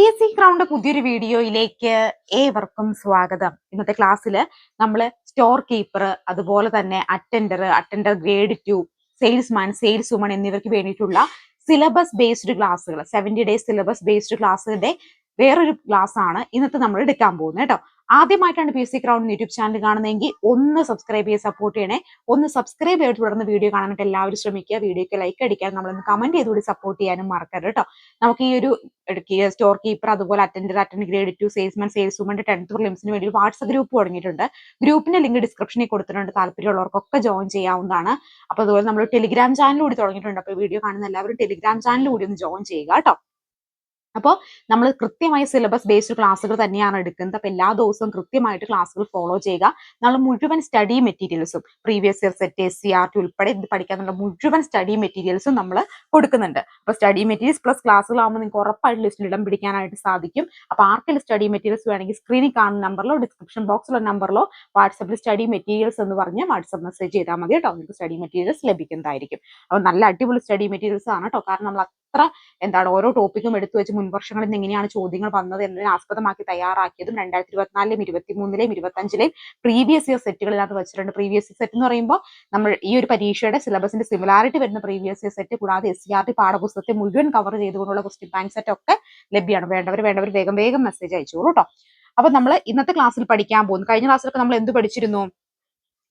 P S C crowned പുതിയൊരു വീഡിയോയിലേക്ക് ഏവർക്കും സ്വാഗതം. ഇന്നത്തെ ക്ലാസ്സിൽ നമ്മൾ സ്റ്റോർ കീപ്പർ അതുപോലെ തന്നെ attender attender grade two salesman sales woman എന്നിവർക്ക് വേണ്ടിയിട്ടുള്ള സിലബസ് ബേസ്ഡ് ക്ലാസ്സുകൾ സെവന്റി ഡേയ്സ് സിലബസ് ബേസ്ഡ് ക്ലാസ്സിന്റെ വേറൊരു ക്ലാസ് ആണ് ഇന്നത്തെ നമ്മൾ എടുക്കാൻ പോകുന്നത് കേട്ടോ. ആദ്യമായിട്ടാണ് പി സി ക്രൗണ്ട് യൂട്യൂബ് ചാനൽ കാണുന്നതെങ്കിൽ ഒന്ന് സബ്സ്ക്രൈബ് ചെയ്ത് സപ്പോർട്ട് ചെയ്യണേ. ഒന്ന് സബ്സ്ക്രൈബ് ചെയ്ത് തുടർന്ന് വീഡിയോ കാണാനായിട്ട് എല്ലാവരും ശ്രമിക്കുക. വീഡിയോക്ക് ലൈക്ക് അടിക്കാൻ നമ്മളൊന്ന് കമന്റ് ചെയ്തുകൂടി സപ്പോർട്ട് ചെയ്യാനും മറക്കരുത് കേട്ടോ. നമുക്ക് ഈ ഒരു സ്റ്റോർ കീപ്പർ അതുപോലെ attender attend grade two salesman sales വുമന്റെ tenth പ്രിലിംസിന് വേണ്ടി ഒരു വാട്സ്ആപ്പ് ഗ്രൂപ്പ് തുടങ്ങിയിട്ടുണ്ട്. ഗ്രൂപ്പിന്റെ ലിങ്ക് ഡിസ്ക്രിപ്ഷനിൽ കൊടുത്തിട്ടുണ്ട്. താല്പര്യമുള്ളവർക്കൊക്കെ ജോയിൻ ചെയ്യാവുന്നതാണ്. അപ്പോൾ അതുപോലെ നമ്മൾ ടെലിഗ്രാം ചാനൽ കൂടി തുടങ്ങിയിട്ടുണ്ട്. അപ്പോൾ വീഡിയോ കാണുന്ന എല്ലാവരും ടെലിഗ്രാം ചാനൽ കൂടി ഒന്ന് ജോയിൻ ചെയ്യുക കേട്ടോ. അപ്പോൾ നമ്മൾ കൃത്യമായി സിലബസ് ബേസ്ഡ് ക്ലാസ്സുകൾ തന്നെയാണ് എടുക്കുന്നത്. അപ്പോൾ എല്ലാ ദിവസവും കൃത്യമായിട്ട് ക്ലാസ്സുകൾ ഫോളോ ചെയ്യുക. നമ്മൾ മുഴുവൻ study മെറ്റീരിയൽസും previous year set S C R T ഉൾപ്പെടെ ഇത് പഠിക്കാനുള്ള മുഴുവൻ സ്റ്റഡി മെറ്റീരിയൽസും നമ്മൾ കൊടുക്കുന്നുണ്ട്. അപ്പോൾ സ്റ്റഡി മെറ്റീരിയൽസ് പ്ലസ് ക്ലാസ്സുകളാകുമ്പോൾ നിങ്ങൾക്ക് ഉറപ്പായിട്ട് ലിസ്റ്റിൽ ഇടം പിടിക്കാനായിട്ട് സാധിക്കും. അപ്പോൾ ആർക്കെങ്കിലും സ്റ്റഡി മെറ്റീരിയൽസ് വേണമെങ്കിൽ സ്ക്രീനിൽ കാണുന്ന നമ്പറിലോ ഡിസ്ക്രിപ്ഷൻ ബോക്സിലോ നമ്പറിലോ വാട്സപ്പിൽ സ്റ്റഡി മെറ്റീരിയൽസ് എന്ന് പറഞ്ഞ് വാട്സപ്പ് മെസ്സേജ് ചെയ്താൽ മതി കേട്ടോ. നിങ്ങൾക്ക് സ്റ്റഡി മെറ്റീരിയൽസ് ലഭിക്കുന്നതായിരിക്കും. അപ്പോൾ നല്ല അടിപൊളി സ്റ്റഡി മെറ്റീരിയൽസ് ആണ് കേട്ടോ. കാരണം നമ്മൾ അത്ര എന്താണ് ഓരോ ടോപ്പിക്കും എടുത്തു വെച്ച് മുൻവർഷങ്ങളിൽ നിന്ന് എങ്ങനെയാണ് ചോദ്യങ്ങൾ വന്നത് എന്നതിനെ ആസ്പദമാക്കി തയ്യാറാക്കിയതും രണ്ടായിരത്തി ഇരുപത്തിനാലിലെയും ഇരുപത്തിമൂന്നിലെയും ഇരുപത്തഞ്ചിലെയും പ്രീവിയസ് ഇയർ സെറ്റുകളിനകത്ത് വെച്ചിട്ടുണ്ട്. പ്രീവിയസ് ഇയർ സെറ്റ് എന്ന് പറയുമ്പോൾ നമ്മൾ ഈ ഒരു പരീക്ഷയുടെ സിലബസിന്റെ സിമിലാരിറ്റി വരുന്ന പ്രീവിയസ് ഇയർ സെറ്റ് കൂടാതെ എസ് സി ആർ ടി പാഠപുസ്തകത്തെ മുഴുവൻ കവർ ചെയ്തുകൊണ്ടുള്ള ക്വസ്റ്റ്യൻ ബാങ്ക് സെറ്റ് ഒക്കെ ലഭ്യമാണ്. വേണ്ടവർ വേണ്ടവർ വേഗം വേഗം മെസ്സേജ് അയച്ചോളൂ കേട്ടോ അപ്പൊ നമ്മൾ ഇന്നത്തെ ക്ലാസ്സിൽ പഠിക്കാൻ പോകുന്നു. കഴിഞ്ഞ ക്ലാസ്സിലൊക്കെ നമ്മൾ എന്ത് പഠിച്ചിരുന്നു?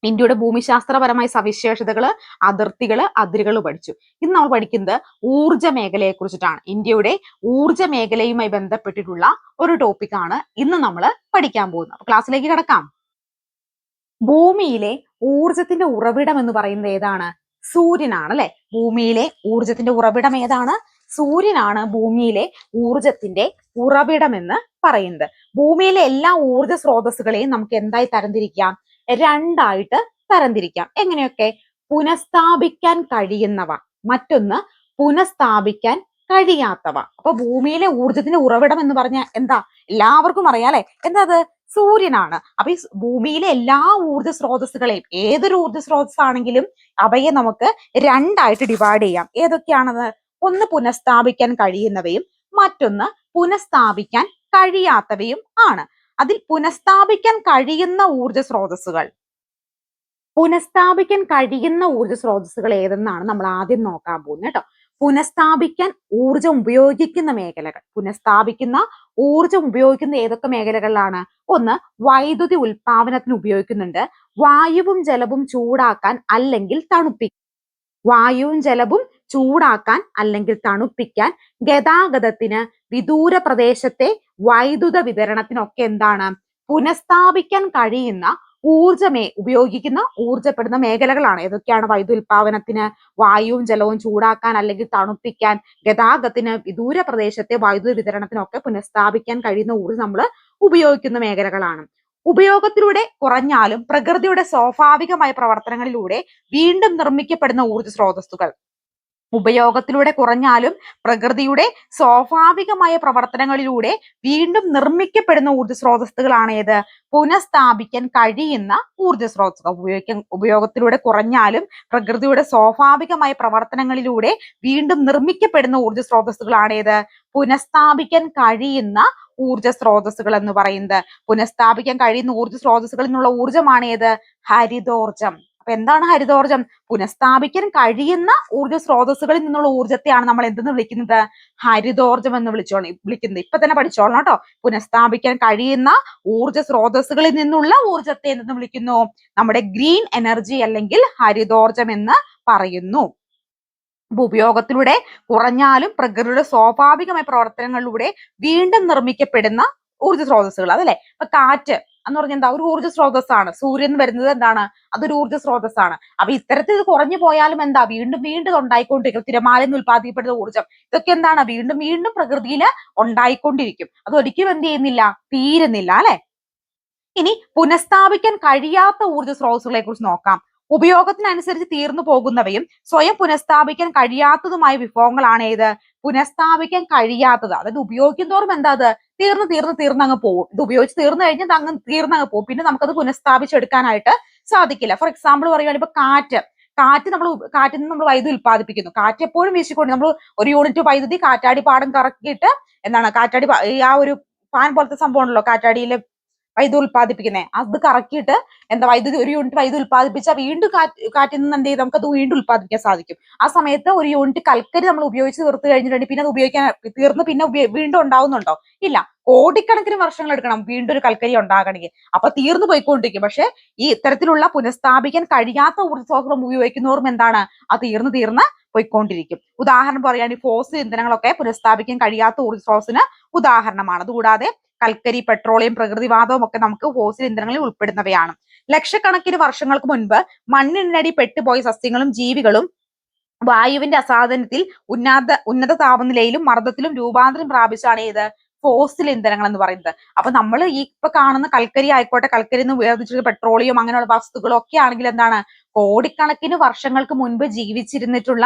ഇന്ത്യയുടെ ഭൂമിശാസ്ത്രപരമായ സവിശേഷതകൾ അതിർത്തികൾ അതിരുകൾ പഠിച്ചു. ഇന്ന് നമ്മൾ പഠിക്കുന്നത് ഊർജ മേഖലയെ കുറിച്ചിട്ടാണ്. ഇന്ത്യയുടെ ഊർജ മേഖലയുമായി ബന്ധപ്പെട്ടിട്ടുള്ള ഒരു ടോപ്പിക്കാണ് ഇന്ന് നമ്മൾ പഠിക്കാൻ പോകുന്നത്. അപ്പൊ ക്ലാസ്സിലേക്ക് കിടക്കാം. ഭൂമിയിലെ ഊർജത്തിന്റെ ഉറവിടം എന്ന് പറയുന്നത് ഏതാണ്? സൂര്യനാണ് അല്ലെ? ഭൂമിയിലെ ഊർജത്തിന്റെ ഉറവിടം ഏതാണ്? സൂര്യനാണ് ഭൂമിയിലെ ഊർജത്തിന്റെ ഉറവിടം എന്ന് പറയുന്നത്. ഭൂമിയിലെ എല്ലാ ഊർജ സ്രോതസ്സുകളെയും നമുക്ക് എന്തായി തരംതിരിക്കാം? രണ്ടായിട്ട് തരംതിരിക്കാം. എങ്ങനെയൊക്കെ? പുനഃസ്ഥാപിക്കാൻ കഴിയുന്നവ. മറ്റൊന്ന് പുനഃസ്ഥാപിക്കാൻ കഴിയാത്തവ. അപ്പൊ ഭൂമിയിലെ ഊർജത്തിന്റെ ഉറവിടം എന്ന് പറഞ്ഞാൽ എന്താ? എല്ലാവർക്കും അറിയാലേ എന്താ അത്? സൂര്യനാണ്. അപ്പൊ ഈ ഭൂമിയിലെ എല്ലാ ഊർജ സ്രോതസ്സുകളെയും ഏതൊരു ഊർജ സ്രോതസ്സാണെങ്കിലും അവയെ നമുക്ക് രണ്ടായിട്ട് ഡിവൈഡ് ചെയ്യാം. ഏതൊക്കെയാണത്? ഒന്ന് പുനഃസ്ഥാപിക്കാൻ കഴിയുന്നവയും മറ്റൊന്ന് പുനഃസ്ഥാപിക്കാൻ കഴിയാത്തവയും ആണ്. അതിൽ പുനഃസ്ഥാപിക്കാൻ കഴിയുന്ന ഊർജ സ്രോതസ്സുകൾ പുനഃസ്ഥാപിക്കാൻ കഴിയുന്ന ഊർജ സ്രോതസ്സുകൾ ഏതെന്നാണ് നമ്മൾ ആദ്യം നോക്കാൻ പോകുന്നത് കേട്ടോ. പുനഃസ്ഥാപിക്കാൻ ഊർജം ഉപയോഗിക്കുന്ന മേഖലകൾ. പുനഃസ്ഥാപിക്കുന്ന ഊർജം ഉപയോഗിക്കുന്ന ഏതൊക്കെ മേഖലകളിലാണ്? ഒന്ന് വൈദ്യുതി ഉൽപാദനത്തിന് ഉപയോഗിക്കുന്നുണ്ട്. വായുവും ജലവും ചൂടാക്കാൻ അല്ലെങ്കിൽ തണുപ്പിക്കാൻ. വായുവും ജലവും ചൂടാക്കാൻ അല്ലെങ്കിൽ തണുപ്പിക്കാൻ ഗതാഗതത്തിന് വിദൂര പ്രദേശത്തെ വൈദ്യുത വിതരണത്തിനൊക്കെ എന്താണ്? പുനഃസ്ഥാപിക്കാൻ കഴിയുന്ന ഊർജമേ ഉപയോഗിക്കുന്ന ഊർജപ്പെടുന്ന മേഖലകളാണ്. ഏതൊക്കെയാണ് വൈദ്യുതി ഉൽപാദനത്തിന് വായുവും ജലവും ചൂടാക്കാൻ അല്ലെങ്കിൽ തണുപ്പിക്കാൻ ഗതാഗതത്തിന് വിദൂര പ്രദേശത്തെ വൈദ്യുതി വിതരണത്തിനൊക്കെ പുനഃസ്ഥാപിക്കാൻ കഴിയുന്ന ഊർജം നമ്മൾ ഉപയോഗിക്കുന്ന മേഖലകളാണ്. ഉപയോഗത്തിലൂടെ കുറഞ്ഞാലും പ്രകൃതിയുടെ സ്വാഭാവികമായ പ്രവർത്തനങ്ങളിലൂടെ വീണ്ടും നിർമ്മിക്കപ്പെടുന്ന ഊർജ സ്രോതസ്സുകൾ. ഉപയോഗത്തിലൂടെ കുറഞ്ഞാലും പ്രകൃതിയുടെ സ്വാഭാവികമായ പ്രവർത്തനങ്ങളിലൂടെ വീണ്ടും നിർമ്മിക്കപ്പെടുന്ന ഊർജ സ്രോതസ്സുകളാണ് ഏത്? പുനഃസ്ഥാപിക്കാൻ കഴിയുന്ന ഊർജ സ്രോതസ്സുകൾ ഉപയോഗിക്കാൻ ഉപയോഗത്തിലൂടെ കുറഞ്ഞാലും പ്രകൃതിയുടെ സ്വാഭാവികമായ പ്രവർത്തനങ്ങളിലൂടെ വീണ്ടും നിർമ്മിക്കപ്പെടുന്ന ഊർജ സ്രോതസ്സുകളാണ് ഏത്? പുനഃസ്ഥാപിക്കാൻ കഴിയുന്ന ഊർജ സ്രോതസ്സുകൾ എന്ന് പറയുന്നത്. പുനഃസ്ഥാപിക്കാൻ കഴിയുന്ന ഊർജ സ്രോതസ്സുകളിൽ നിന്നുള്ള ഊർജമാണ് ഏത്? ഹരിതോർജം അപ്പൊ എന്താണ് ഹരിതോർജം? പുനഃസ്ഥാപിക്കാൻ കഴിയുന്ന ഊർജ സ്രോതസ്സുകളിൽ നിന്നുള്ള ഊർജത്തെയാണ് നമ്മൾ എന്തെന്ന് വിളിക്കുന്നത്? ഹരിതോർജം എന്ന് വിളിച്ചോ വിളിക്കുന്നത്. ഇപ്പൊ തന്നെ പഠിച്ചോളണം കേട്ടോ. പുനഃസ്ഥാപിക്കാൻ കഴിയുന്ന ഊർജ സ്രോതസ്സുകളിൽ നിന്നുള്ള ഊർജത്തെ എന്തെന്ന് വിളിക്കുന്നു? നമ്മുടെ ഗ്രീൻ എനർജി അല്ലെങ്കിൽ ഹരിതോർജം എന്ന് പറയുന്നു. ഉപയോഗത്തിലൂടെ കുറഞ്ഞാലും പ്രകൃതിയുടെ സ്വാഭാവികമായ പ്രവർത്തനങ്ങളിലൂടെ വീണ്ടും നിർമ്മിക്കപ്പെടുന്ന ഊർജ സ്രോതസ്സുകൾ അതല്ലേ? ഇപ്പൊ കാറ്റ് എന്ന് പറഞ്ഞാൽ എന്താ? ഒരു ഊർജ സ്രോതസ്സാണ്. സൂര്യൻ വരുന്നത് എന്താണ്? അതൊരു ഊർജ സ്രോതസ്സാണ്. അപ്പൊ ഇത്തരത്തിൽ ഇത് കുറഞ്ഞു പോയാലും എന്താ? വീണ്ടും വീണ്ടും ഉണ്ടായിക്കൊണ്ടിരിക്കും. തിരമാലയിൽ നിന്ന് ഊർജം. ഇതൊക്കെ എന്താണ്? വീണ്ടും വീണ്ടും പ്രകൃതിയിൽ ഉണ്ടായിക്കൊണ്ടിരിക്കും. അത് ഒരിക്കലും എന്ത് ചെയ്യുന്നില്ല? തീരുന്നില്ല അല്ലെ? ഇനി പുനഃസ്ഥാപിക്കാൻ കഴിയാത്ത ഊർജ സ്രോതസ്സുകളെ കുറിച്ച് നോക്കാം. ഉപയോഗത്തിനനുസരിച്ച് തീർന്നു പോകുന്നവയും സ്വയം പുനഃസ്ഥാപിക്കാൻ കഴിയാത്തതുമായ വിഭവങ്ങളാണ് ഏത്? പുനഃസ്ഥാപിക്കാൻ കഴിയാത്തത്. അതായത് ഉപയോഗിക്കും തോറും എന്താ അത്? തീർന്ന് തീർന്ന് തീർന്നങ്ങ് പോകും ഇത് ഉപയോഗിച്ച് തീർന്നു കഴിഞ്ഞാൽ അങ്ങ് തീർന്നങ്ങ് പോകും പിന്നെ നമുക്കത് പുനഃസ്ഥാപിച്ചെടുക്കാനായിട്ട് സാധിക്കില്ല. ഫോർ എക്സാമ്പിൾ പറയുകയാണെങ്കിൽ ഇപ്പൊ കാറ്റ്. കാറ്റ് നമ്മൾ കാറ്റിൽ നിന്ന് നമ്മൾ വൈദ്യുതി ഉൽപ്പാദിപ്പിക്കുന്നു. കാറ്റ് എപ്പോഴും വീശിക്കൊണ്ട് നമ്മൾ ഒരു യൂണിറ്റ് വൈദ്യുതി കാറ്റാടി പാടം കറക്കിയിട്ട് എന്താണ്? കാറ്റാടി ആ ഒരു ഫാൻ പോലത്തെ സംഭവം ഉണ്ടല്ലോ. കാറ്റാടിയിലെ വൈദ്യുതി ഉൽപ്പാദിപ്പിക്കുന്നത് അത് കറക്കിയിട്ട് എന്താ വൈദ്യുതി ഒരു യൂണിറ്റ് വൈദ്യുതി ഉൽപ്പാദിപ്പിച്ചാൽ വീണ്ടും കാറ്റ് കാറ്റിൽ നിന്ന് എന്ത് ചെയ്യും അത് വീണ്ടും ഉൽപ്പാദിപ്പിക്കാൻ സാധിക്കും. ആ സമയത്ത് ഒരു യൂണിറ്റ് കൽക്കരി നമ്മൾ ഉപയോഗിച്ച് തീർത്ത് കഴിഞ്ഞിട്ടുണ്ടെങ്കിൽ പിന്നെ അത് ഉപയോഗിക്കാൻ തീർന്ന് പിന്നെ വീണ്ടും ഉണ്ടാവുന്നുണ്ടോ? ഇല്ല. കോടിക്കണക്കിന് വർഷങ്ങൾ എടുക്കണം വീണ്ടും ഒരു കൽക്കരി ഉണ്ടാകണമെങ്കിൽ. അപ്പൊ തീർന്നു പോയിക്കൊണ്ടിരിക്കും. പക്ഷെ ഈ ഇത്തരത്തിലുള്ള പുനഃസ്ഥാപിക്കാൻ കഴിയാത്ത ഊർജസ്രോതം ഉപയോഗിക്കുന്നവരും എന്താണ്? ആ തീർന്ന് തീർന്ന് പോയിക്കൊണ്ടിരിക്കും. ഉദാഹരണം പറയുകയാണെങ്കിൽ ഫോസ് ഇന്ധനങ്ങളൊക്കെ പുനഃസ്ഥാപിക്കാൻ കഴിയാത്ത ഊർജസ്രോതസ്സിന് ഉദാഹരണമാണ്. അതുകൂടാതെ കൽക്കരി പെട്രോളിയം പ്രകൃതിവാതവും ഒക്കെ നമുക്ക് ഫോസിൽ ഇന്ധനങ്ങളിൽ ഉൾപ്പെടുന്നവയാണ്. ലക്ഷക്കണക്കിന് വർഷങ്ങൾക്ക് മുൻപ് മണ്ണിനടി പെട്ടുപോയ സസ്യങ്ങളും ജീവികളും വായുവിന്റെ അസാധനത്തിൽ ഉന്നത ഉന്നത താപനിലയിലും മർദ്ദത്തിലും രൂപാന്തരം പ്രാപിച്ചാണ് ഏത്? ഫോസിൽ ഇന്ധനങ്ങൾ എന്ന് പറയുന്നത്. അപ്പൊ നമ്മൾ ഈ ഇപ്പൊ കാണുന്ന കൽക്കരി ആയിക്കോട്ടെ കൽക്കരി നിന്ന് വേർതിരിച്ച പെട്രോളിയം അങ്ങനെയുള്ള വസ്തുക്കളും ഒക്കെ ആണെങ്കിൽ എന്താണ്? കോടിക്കണക്കിന് വർഷങ്ങൾക്ക് മുൻപ് ജീവിച്ചിരുന്നിട്ടുള്ള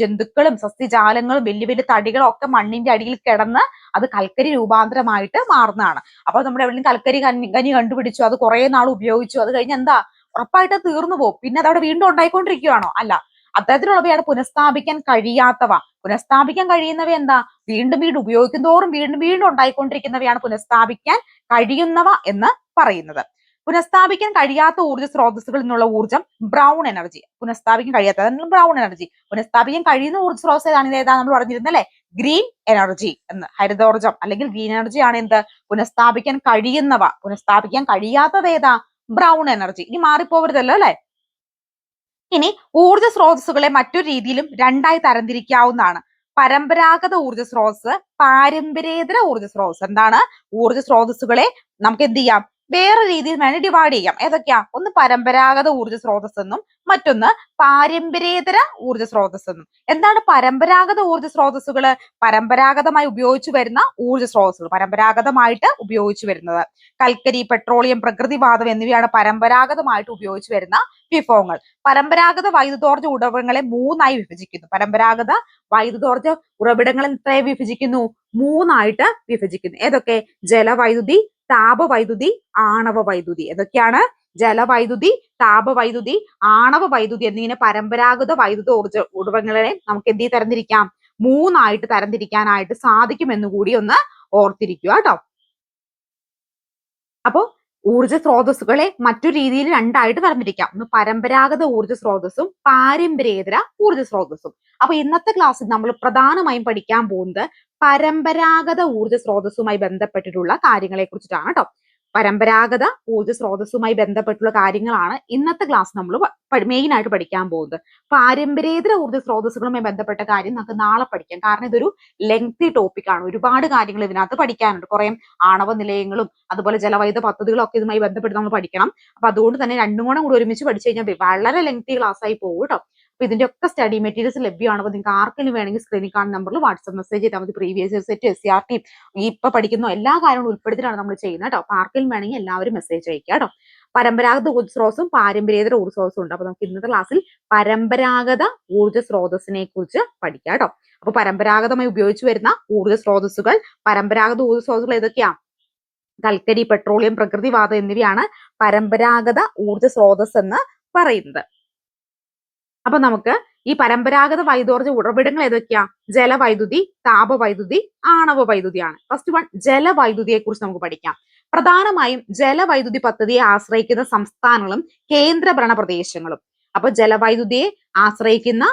ജന്തുക്കളും സസ്യജാലങ്ങളും വലിയ വലിയ തടികളും ഒക്കെ മണ്ണിന്റെ അടിയിൽ കിടന്ന് അത് കൽക്കരി രൂപാന്തരമായിട്ട് മാറുന്നതാണ്. അപ്പൊ നമ്മുടെ എവിടെയും കൽക്കരി കനി കണ്ടുപിടിച്ചു അത് കുറെ നാൾ ഉപയോഗിച്ചു അത് കഴിഞ്ഞ് എന്താ? ഉറപ്പായിട്ട് തീർന്നു പോകും. പിന്നെ അത് അവിടെ വീണ്ടും ഉണ്ടായിക്കൊണ്ടിരിക്കുകയാണോ അല്ല. അത്തരത്തിലുള്ളവയാണ് പുനഃസ്ഥാപിക്കാൻ കഴിയാത്തവ. പുനഃസ്ഥാപിക്കാൻ കഴിയുന്നവ എന്താ? വീണ്ടും വീണ്ടും ഉപയോഗിക്കും തോറും വീണ്ടും വീണ്ടും ഉണ്ടായിക്കൊണ്ടിരിക്കുന്നവയാണ് പുനഃസ്ഥാപിക്കാൻ കഴിയുന്നവ എന്ന് പറയുന്നത്. പുനഃസ്ഥാപിക്കാൻ കഴിയാത്ത ഊർജ സ്രോതസ്സുകളിൽ നിന്നുള്ള ഊർജം ബ്രൗൺ എനർജി പുനഃസ്ഥാപിക്കാൻ കഴിയാത്ത ബ്രൗൺ എനർജി പുനഃസ്ഥാപിക്കാൻ കഴിയുന്ന ഊർജ സ്രോതസ് ഏതാണ്? ഏതാ നമ്മൾ പറഞ്ഞിരുന്നല്ലേ? ഗ്രീൻ എനർജി എന്ന്. ഹരിതോർജം അല്ലെങ്കിൽ ഗ്രീൻ എനർജി ആണ് എന്ത്? പുനഃസ്ഥാപിക്കാൻ കഴിയുന്നവ. പുനഃസ്ഥാപിക്കാൻ കഴിയാത്തത് ഏതാ? ബ്രൗൺ എനർജി ഇനി മാറിപ്പോവരുതല്ലോ അല്ലെ? ഇനി ഊർജ സ്രോതസ്സുകളെ മറ്റൊരു രീതിയിലും രണ്ടായി തരംതിരിക്കാവുന്നതാണ്. പരമ്പരാഗത ഊർജ സ്രോതസ് പാരമ്പര്യേതര ഊർജ സ്രോതസ് എന്താണ്? ഊർജ സ്രോതസ്സുകളെ നമുക്ക് എന്ത് ചെയ്യാം? വേറെ രീതിയിൽ വേണമെങ്കിൽ ഡിവൈഡ് ചെയ്യാം. ഏതൊക്കെയാ? ഒന്ന് പരമ്പരാഗത ഊർജ സ്രോതസ് എന്നും മറ്റൊന്ന് പാരമ്പര്യേതര ഊർജ സ്രോതസ് എന്നും. എന്താണ് പരമ്പരാഗത ഊർജ സ്രോതസ്സുകൾ? പരമ്പരാഗതമായി ഉപയോഗിച്ചു വരുന്ന ഊർജ സ്രോതസ്സുകൾ പരമ്പരാഗതമായിട്ട് ഉപയോഗിച്ചു വരുന്നത്. കൽക്കരി പെട്രോളിയം പ്രകൃതിവാതം എന്നിവയാണ് പരമ്പരാഗതമായിട്ട് ഉപയോഗിച്ചു വരുന്ന വിഭവങ്ങൾ. പരമ്പരാഗത വൈദ്യുതോർജ ഉറവിടങ്ങളെ മൂന്നായി വിഭജിക്കുന്നു. പരമ്പരാഗത വൈദ്യുതോർജ ഉറവിടങ്ങളെ എത്രയായി വിഭജിക്കുന്നു? മൂന്നായിട്ട് വിഭജിക്കുന്നു. ഏതൊക്കെ? ജലവൈദ്യുതി താപവൈദ്യുതി ആണവ വൈദ്യുതി ഏതൊക്കെയാണ് ജലവൈദ്യുതി താപവൈദ്യുതി ആണവ വൈദ്യുതി എന്നിങ്ങനെ പരമ്പരാഗത വൈദ്യുത ഊർജ ഉടവങ്ങളെ നമുക്ക് എന്ത് തരംതിരിക്കാം? മൂന്നായിട്ട് തരംതിരിക്കാനായിട്ട് സാധിക്കുമെന്ന് കൂടി ഒന്ന് ഓർത്തിരിക്കുക കേട്ടോ. അപ്പോ ഊർജ സ്രോതസ്സുകളെ മറ്റു രീതിയിൽ രണ്ടായിട്ട് തരംതിരിക്കാം. ഒന്ന് പരമ്പരാഗത ഊർജ സ്രോതസ്സും പാരമ്പര്യേതര ഊർജ സ്രോതസ്സും. അപ്പൊ ഇന്നത്തെ ക്ലാസ്സിൽ നമ്മൾ പ്രധാനമായും പഠിക്കാൻ പോകുന്നത് പരമ്പരാഗത ഊർജ സ്രോതസ്സുമായി ബന്ധപ്പെട്ടിട്ടുള്ള കാര്യങ്ങളെ കുറിച്ചിട്ടാണ് കേട്ടോ പരമ്പരാഗത ഊർജ സ്രോതസ്സുമായി ബന്ധപ്പെട്ടുള്ള കാര്യങ്ങളാണ് ഇന്നത്തെ ക്ലാസ് നമ്മൾ മെയിൻ ആയിട്ട് പഠിക്കാൻ പോകുന്നത്. പാരമ്പര്യേതര ഊർജ സ്രോതസ്സുകളുമായി ബന്ധപ്പെട്ട കാര്യം നമുക്ക് നാളെ പഠിക്കാം. കാരണം ഇതൊരു ലെങ്തി ടോപ്പിക് ആണ്. ഒരുപാട് കാര്യങ്ങൾ ഇതിനകത്ത് പഠിക്കാനുണ്ട്. കുറെ ആണവ നിലയങ്ങളും അതുപോലെ ജലവൈദ്യുത പദ്ധതികളും ഒക്കെ ഇതുമായി ബന്ധപ്പെട്ട് നമ്മൾ പഠിക്കണം. അപ്പൊ അതുകൊണ്ട് തന്നെ രണ്ടും കൂടെ കൂടി ഒരുമിച്ച് പഠിച്ചു കഴിഞ്ഞാൽ വളരെ ലെങ്തി ക്ലാസ് ആയി പോകും കേട്ടോ അപ്പൊ ഇതിന്റെ ഒക്കെ സ്റ്റഡി മെറ്റീരിയൽസ് ലഭ്യമാണ്? അപ്പൊ നിങ്ങൾക്ക് ആർക്കെങ്കിലും വേണമെങ്കിൽ സ്ക്രീനിൽ കാണുന്ന നമ്പറിൽ വാട്സ്ആപ്പ് മെസ്സേജ് ചെയ്താൽ മതി. Previous year set S C R T ഇപ്പൊ പഠിക്കുന്ന എല്ലാ കാര്യങ്ങളും ഉൾപ്പെടുത്തിയിട്ടാണ് നമ്മൾ ചെയ്യുന്നത് കേട്ടോ. അപ്പൊ ആർക്കെങ്കിലും വേണമെങ്കിൽ എല്ലാവരും മെസ്സേജ് അയക്കുക കേട്ടോ. പരമ്പരാഗത ഊർജ സ്രോതസ്സും പാരമ്പര്യേതര ഊർജ സ്രോതസ്സും ഉണ്ട്. അപ്പൊ നമുക്ക് ഇന്നത്തെ ക്ലാസ്സിൽ പരമ്പരാഗത ഊർജ സ്രോതസ്സിനെ കുറിച്ച് പഠിക്കാം കേട്ടോ. അപ്പൊ പരമ്പരാഗതമായി ഉപയോഗിച്ചു വരുന്ന ഊർജ സ്രോതസ്സുകൾ പരമ്പരാഗത ഊർജ സ്രോതസ്സുകൾ ഏതൊക്കെയാ? കൽക്കരി പെട്രോളിയം പ്രകൃതിവാദം എന്നിവയാണ് പരമ്പരാഗത ഊർജ സ്രോതസ് എന്ന് പറയുന്നത്. അപ്പൊ നമുക്ക് ഈ പരമ്പരാഗത വൈദ്യോർജ ഉറവിടങ്ങൾ ഏതൊക്കെയാ? ജലവൈദ്യുതി താപവൈദ്യുതി ആണവ വൈദ്യുതിയാണ് ഫസ്റ്റ് വൺ ജലവൈദ്യുതിയെ കുറിച്ച് നമുക്ക് പഠിക്കാം. പ്രധാനമായും ജലവൈദ്യുതി പദ്ധതിയെ ആശ്രയിക്കുന്ന സംസ്ഥാനങ്ങളും കേന്ദ്രഭരണ പ്രദേശങ്ങളും. അപ്പൊ ജലവൈദ്യുതിയെ ആശ്രയിക്കുന്ന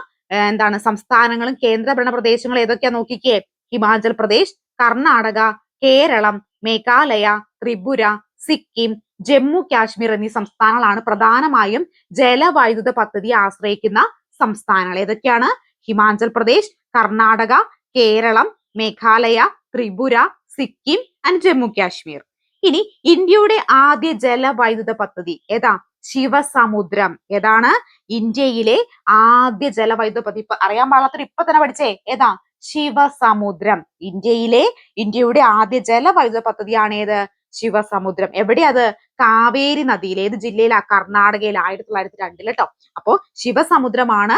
എന്താണ് സംസ്ഥാനങ്ങളും കേന്ദ്രഭരണ പ്രദേശങ്ങളും ഏതൊക്കെയാ നോക്കിക്കേ? ഹിമാചൽ പ്രദേശ് കർണാടക കേരളം മേഘാലയ ത്രിപുര സിക്കിം ജമ്മു കാശ്മീർ എന്നീ സംസ്ഥാനങ്ങളാണ് പ്രധാനമായും ജലവൈദ്യുത പദ്ധതിയെ ആശ്രയിക്കുന്ന സംസ്ഥാനങ്ങൾ. ഏതൊക്കെയാണ്? ഹിമാചൽ പ്രദേശ് കർണാടക കേരളം മേഘാലയ ത്രിപുര സിക്കിം ആൻഡ് ജമ്മു കാശ്മീർ. ഇനി ഇന്ത്യയുടെ ആദ്യ ജലവൈദ്യുത പദ്ധതി ഏതാ? ശിവസമുദ്രം. ഏതാണ്? ഇന്ത്യയിലെ ആദ്യ ജലവൈദ്യുത പദ്ധതി. അറിയാൻ പാടാത്തൊരു ഇപ്പൊ തന്നെ പഠിച്ചേ. ഏതാ? ശിവസമുദ്രം. ഇന്ത്യയിലെ ഇന്ത്യയുടെ ആദ്യ ജലവൈദ്യുത പദ്ധതിയാണ് ഏത് ശിവസമുദ്രം. എവിടെ അത്? കാവേരി നദിയിൽ ഏത് ജില്ലയിലാ? കർണാടകയിൽ ആയിരത്തി തൊള്ളായിരത്തി രണ്ടിൽ കേട്ടോ അപ്പോ ശിവസമുദ്രമാണ്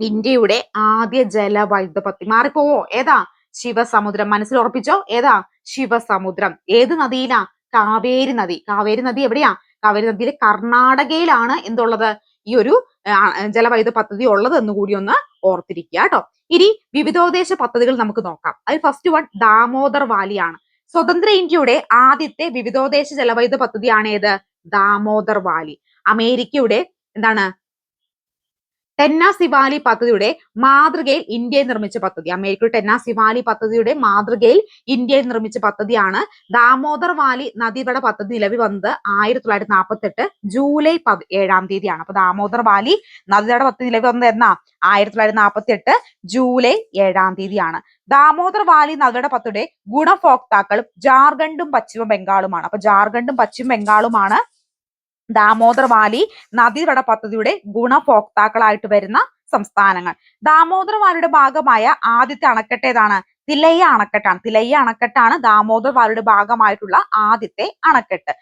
ഇന്ത്യയുടെ ആദ്യ ജലവൈദ്യുത പദ്ധതി മാറിപ്പോവോ? ഏതാ? ശിവസമുദ്രം. മനസ്സിൽ ഉറപ്പിച്ചോ? ഏതാ? ശിവസമുദ്രം. ഏത് നദിയിലാ? കാവേരി നദി. കാവേരി നദി എവിടെയാ? കാവേരി നദിയിലെ കർണാടകയിലാണ് എന്തുള്ളത്? ഈ ഒരു ജലവൈദ്യുത പദ്ധതി ഉള്ളത് എന്ന് കൂടി ഒന്ന് ഓർത്തിരിക്കുക കേട്ടോ ഇനി വിവിധോദ്ദേശ പദ്ധതികൾ നമുക്ക് നോക്കാം. അതിൽ ഫസ്റ്റ് വൺ ദാമോദർ വാലിയാണ്. സ്വതന്ത്ര ഇന്ത്യയുടെ ആദ്യത്തെ വിവിധോദ്ദേശ ജലവൈദ്യുത പദ്ധതിയാണ് ഏത്? ദാമോദർ വാലി. അമേരിക്കയുടെ എന്താണ്? ടെന്നാസി സിവാലി പദ്ധതിയുടെ മാതൃകയിൽ ഇന്ത്യയിൽ നിർമ്മിച്ച പദ്ധതി. അമേരിക്കയുടെ ടെന്ന സിവാലി പദ്ധതിയുടെ മാതൃകയിൽ ഇന്ത്യയിൽ നിർമ്മിച്ച പദ്ധതിയാണ് ദാമോദർ വാലി നദീതട പദ്ധതി നിലവിൽ വന്നത് ആയിരത്തി തൊള്ളായിരത്തി നാൽപ്പത്തി എട്ട് ജൂലൈ പത് ഏഴാം തീയതിയാണ്. അപ്പൊ ദാമോദർ വാലി നദീതട പദ്ധതി നിലവിൽ വന്നത് എന്നാ? ആയിരത്തി തൊള്ളായിരത്തി നാൽപ്പത്തി എട്ട് ജൂലൈ ഏഴാം തീയതിയാണ്. ദാമോദർ വാലി നദിയുടെ പദ്ധതിയുടെ ഗുണഭോക്താക്കളും ജാർഖണ്ഡും പശ്ചിമ ബംഗാളുമാണ്. അപ്പൊ ജാർഖണ്ഡും പശ്ചിമ ബംഗാളുമാണ് ദാമോദർ വാലി നദീതട പദ്ധതിയുടെ ഗുണഭോക്താക്കളായിട്ട് വരുന്ന സംസ്ഥാനങ്ങൾ. ദാമോദർ വാലിയുടെ ഭാഗമായ ആദ്യത്തെ അണക്കെട്ട് ഏതാണ്? തിലയ്യ അണക്കെട്ടാണ്. തിലയ്യ അണക്കെട്ടാണ് ദാമോദർ വാലിയുടെ ഭാഗമായിട്ടുള്ള ആദ്യത്തെ അണക്കെട്ട്.